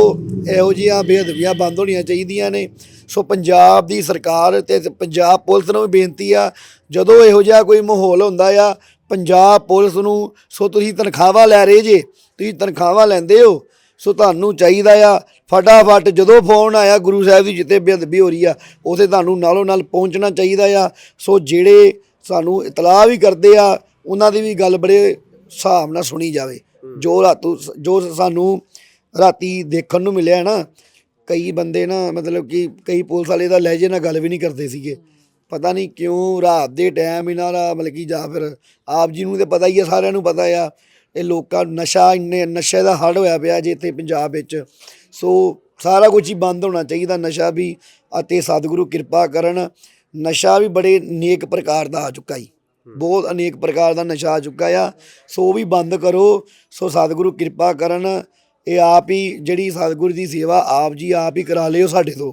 ਇਹੋ ਜਿਹੀਆਂ ਬੇਅਦਬੀਆਂ ਬੰਦ ਹੋਣੀਆਂ ਚਾਹੀਦੀਆਂ ਨੇ। ਸੋ ਪੰਜਾਬ ਦੀ ਸਰਕਾਰ ਤੇ ਪੰਜਾਬ ਪੁਲਿਸ ਨੂੰ ਵੀ ਬੇਨਤੀ ਆ, ਜਦੋਂ ਇਹੋ ਜਿਹਾ ਕੋਈ ਮਾਹੌਲ ਹੁੰਦਾ ਆ, ਪੰਜਾਬ ਪੁਲਿਸ ਨੂੰ, ਸੋ ਤੁਸੀਂ ਤਨਖਾਹਾਂ ਲੈ ਰਹੇ ਜੇ, ਤੁਸੀਂ ਤਨਖਾਹਾਂ ਲੈਂਦੇ ਹੋ, ਸੋ ਤੁਹਾਨੂੰ ਚਾਹੀਦਾ ਆ, ਫਟਾਫਟ ਜਦੋਂ ਫੋਨ ਆਇਆ ਗੁਰੂ ਸਾਹਿਬ ਦੀ ਜਿੱਤੇ ਬੇਅਦਬੀ ਹੋ ਰਹੀ ਆ ਉਥੇ ਤੁਹਾਨੂੰ ਨਾਲੋਂ ਨਾਲ ਪਹੁੰਚਣਾ ਚਾਹੀਦਾ ਆ। ਸੋ ਜਿਹੜੇ ਸਾਨੂੰ ਇਤਲਾਹ ਵੀ ਕਰਦੇ ਆ, ਉਹਨਾਂ ਦੀ ਵੀ ਗੱਲ ਬੜੇ ਹਿਸਾਬ ਨਾਲ ਸੁਣੀ ਜਾਵੇ। ਜੋ ਰਾਤੂ ਜੋ ਸਾਨੂੰ ਰਾਤੀ ਦੇਖਣ ਨੂੰ ਮਿਲਿਆ ਨਾ ਕਈ ਬੰਦੇ ਨਾ ਮਤਲਬ ਕਿ ਕਈ ਪੁਲਿਸ ਵਾਲੇ ਦਾ ਲਹਿਜੇ ਨਾਲ ਗੱਲ ਵੀ ਨਹੀਂ ਕਰਦੇ ਸੀਗੇ। ਪਤਾ ਨਹੀਂ ਕਿਉਂ ਰਾਤ ਦੇ ਟਾਈਮ ਇਹਨਾਂ ਦਾ ਮਤਲਬ ਕਿ ਜਾਂ ਫਿਰ ਆਪ ਜੀ ਨੂੰ ਤੇ ਪਤਾ ਹੀ ਆ ਸਾਰਿਆਂ ਨੂੰ ਪਤਾ ਆ। ਇਹ ਲੋਕਾਂ ਨਸ਼ਾ ਇੰਨੇ ਨਸ਼ੇ ਦਾ ਹੜ ਹੋਇਆ ਪਿਆ ਜੇ ਇੱਥੇ ਪੰਜਾਬ ਵਿੱਚ। ਸੋ ਸਾਰਾ ਕੁਝ ਹੀ ਬੰਦ ਹੋਣਾ ਚਾਹੀਦਾ ਨਸ਼ਾ ਵੀ ਅਤੇ ਸਤਿਗੁਰੂ ਕਿਰਪਾ ਕਰਨ। ਨਸ਼ਾ ਵੀ ਬੜੇ ਨੇਕ ਪ੍ਰਕਾਰ ਦਾ ਆ ਚੁੱਕਾ ਹੀ ਬਹੁਤ ਅਨੇਕ ਪ੍ਰਕਾਰ ਦਾ ਨਸ਼ਾ ਆ ਚੁੱਕਾ ਆ। ਸੋ ਉਹ ਵੀ ਬੰਦ ਕਰੋ। ਸੋ ਸਤਿਗੁਰੂ ਕਿਰਪਾ ਕਰਨ। ਇਹ ਆਪ ਹੀ ਜਿਹੜੀ ਸਤਿਗੁਰੂ ਦੀ ਸੇਵਾ ਆਪ ਜੀ ਆਪ ਹੀ ਕਰਾ ਲਿਓ ਸਾਡੇ ਤੋਂ।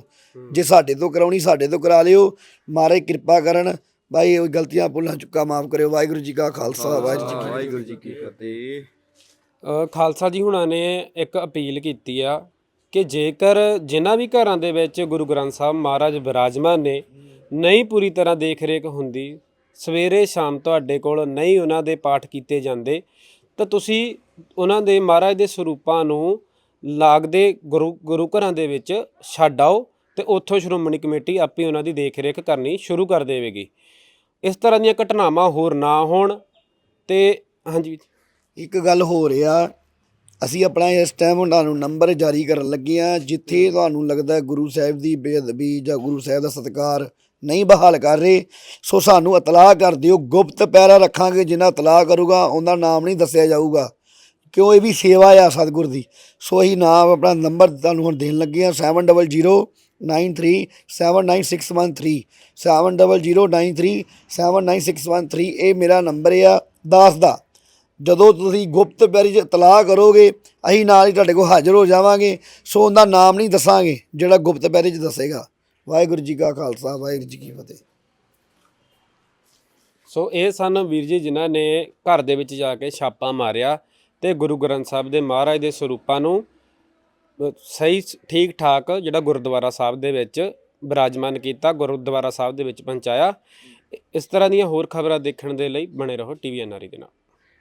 ਜੇ ਸਾਡੇ ਤੋਂ ਕਰਾਉਣੀ ਸਾਡੇ ਤੋਂ ਕਰਾ ਲਿਓ। ਮਹਾਰਾਜ ਕਿਰਪਾ ਕਰਨ। ਭਾਈ ਉਹ ਗਲਤੀਆਂ ਭੁੱਲਾਂ ਚੁੱਕਾ ਮਾਫ ਕਰਿਓ। ਵਾਹਿਗੁਰੂ ਜੀ ਕਾ ਖਾਲਸਾ ਵਾਹਿਗੁਰੂ ਜੀ ਕੀ ਫਤਿਹ। ਵਾਹਿਗੁਰੂ ਜੀ ਕੀ ਫਤਿਹ। ਅ, ਖਾਲਸਾ ਜੀ ਹੁਣਾਂ ਨੇ ਇੱਕ ਅਪੀਲ ਕੀਤੀ ਆ ਕਿ ਜੇਕਰ ਜਿਨ੍ਹਾਂ ਵੀ ਘਰਾਂ ਦੇ ਵਿੱਚ ਗੁਰੂ ਗ੍ਰੰਥ ਸਾਹਿਬ ਮਹਾਰਾਜ ਵਿਰਾਜਮਾਨ ਨੇ ਨਹੀਂ ਪੂਰੀ ਤਰ੍ਹਾਂ ਦੇਖ ਰੇਖ ਹੁੰਦੀ ਸਵੇਰੇ ਸ਼ਾਮ ਤੁਹਾਡੇ ਕੋਲ ਨਹੀਂ ਉਹਨਾਂ ਦੇ ਪਾਠ ਕੀਤੇ ਜਾਂਦੇ ਤਾਂ ਤੁਸੀਂ ਉਹਨਾਂ ਦੇ ਮਹਾਰਾਜ ਦੇ ਸਰੂਪਾਂ ਨੂੰ ਲਾਗਦੇ ਗੁਰੂ ਗੁਰੂ ਘਰਾਂ ਦੇ ਵਿੱਚ ਛੱਡ ਆਓ ਤੇ ਉੱਥੋਂ ਸ਼੍ਰੋਮਣੀ ਕਮੇਟੀ ਆਪੇ ਉਹਨਾਂ ਦੀ ਦੇਖ ਰੇਖ ਕਰਨੀ ਸ਼ੁਰੂ ਕਰ ਦੇਵੇਗੀ। ਇਸ ਤਰ੍ਹਾਂ ਦੀਆਂ ਘਟਨਾਵਾਂ ਹੋਰ ਨਾ ਹੋਣ ਤੇ ਹਾਂਜੀ। ਇੱਕ ਗੱਲ ਹੋ ਰਿਹਾ ਅਸੀਂ ਆਪਣਾ ਇਸ ਟਾਈਮ ਉਹਨਾਂ ਨੂੰ ਨੰਬਰ ਜਾਰੀ ਕਰਨ ਲੱਗੇ ਆ ਜਿੱਥੇ ਤੁਹਾਨੂੰ ਲੱਗਦਾ ਗੁਰੂ ਸਾਹਿਬ ਦੀ ਬੇਅਦਬੀ ਜਾਂ ਗੁਰੂ ਸਾਹਿਬ ਦਾ ਸਤਿਕਾਰ ਨਹੀਂ ਬਹਾਲ ਕਰ ਰਹੇ। ਸੋ ਸਾਨੂੰ ਇਤਲਾਹ ਕਰ ਦਿਓ। ਗੁਪਤ ਪੈਰਾ ਰੱਖਾਂਗੇ, ਜਿੰਨਾ ਇਤਲਾਹ ਕਰੂਗਾ, ਉਹਦਾ ਨਾਮ ਨਹੀਂ ਦੱਸਿਆ ਜਾਊਗਾ। ਕਿਉਂ? ਇਹ ਵੀ ਸੇਵਾ ਆ ਸਤਿਗੁਰ ਦੀ। ਸੋ ਅਸੀਂ ਨਾਮ ਆਪਣਾ ਨੰਬਰ ਤੁਹਾਨੂੰ ਹੁਣ ਦੇਣ ਲੱਗੇ ਆ 7009379613 7009379613 ਇਹ ਮੇਰਾ ਨੰਬਰ ਆ ਦਾਸ ਦਾ। ਜਦੋਂ ਤੁਸੀਂ ਗੁਪਤ ਪੈਰੀ 'ਚ ਇਤਲਾਹ ਕਰੋਗੇ, ਅਸੀਂ ਨਾਲ ਹੀ ਤੁਹਾਡੇ ਕੋਲ ਹਾਜ਼ਰ ਹੋ ਜਾਵਾਂਗੇ। ਸੋ ਉਹਦਾ ਨਾਮ ਨਹੀਂ ਦੱਸਾਂਗੇ, ਜਿਹੜਾ ਗੁਪਤ ਪੈਰੀ 'ਚ ਦੱਸੇਗਾ। ਵਾਹਿਗੁਰੂ ਜੀ ਕਾ ਖਾਲਸਾ, ਵਾਹਿਗੁਰੂ ਜੀ ਕੀ ਫਤਿਹ। ਸੋ ਇਹ ਸਨ ਵੀਰ ਜੀ ਜਿਨ੍ਹਾਂ ਨੇ ਘਰ ਦੇ ਵਿੱਚ ਜਾ ਕੇ ਛਾਪਾ ਮਾਰਿਆ ਤੇ ਗੁਰੂ ਗ੍ਰੰਥ ਸਾਹਿਬ ਦੇ ਮਹਾਰਾਜ ਦੇ ਸਰੂਪਾਂ ਨੂੰ ਸਹੀ ਸ- ਠੀਕ ਠਾਕ ਜਿਹੜਾ ਗੁਰਦੁਆਰਾ ਸਾਹਿਬ ਦੇ ਵਿੱਚ ਬਿਰਾਜਮਾਨ ਕੀਤਾ, ਗੁਰਦੁਆਰਾ ਸਾਹਿਬ ਦੇ ਵਿੱਚ ਪਹੁੰਚਾਇਆ। ਇਸ ਤਰ੍ਹਾਂ ਦੀਆਂ ਹੋਰ ਖਬਰਾਂ ਦੇਖਣ ਦੇ ਲਈ ਬਣੇ ਰਹੋ ਟੀਵੀ ਐਨਆਰਈ ਦੇ ਨਾਲ।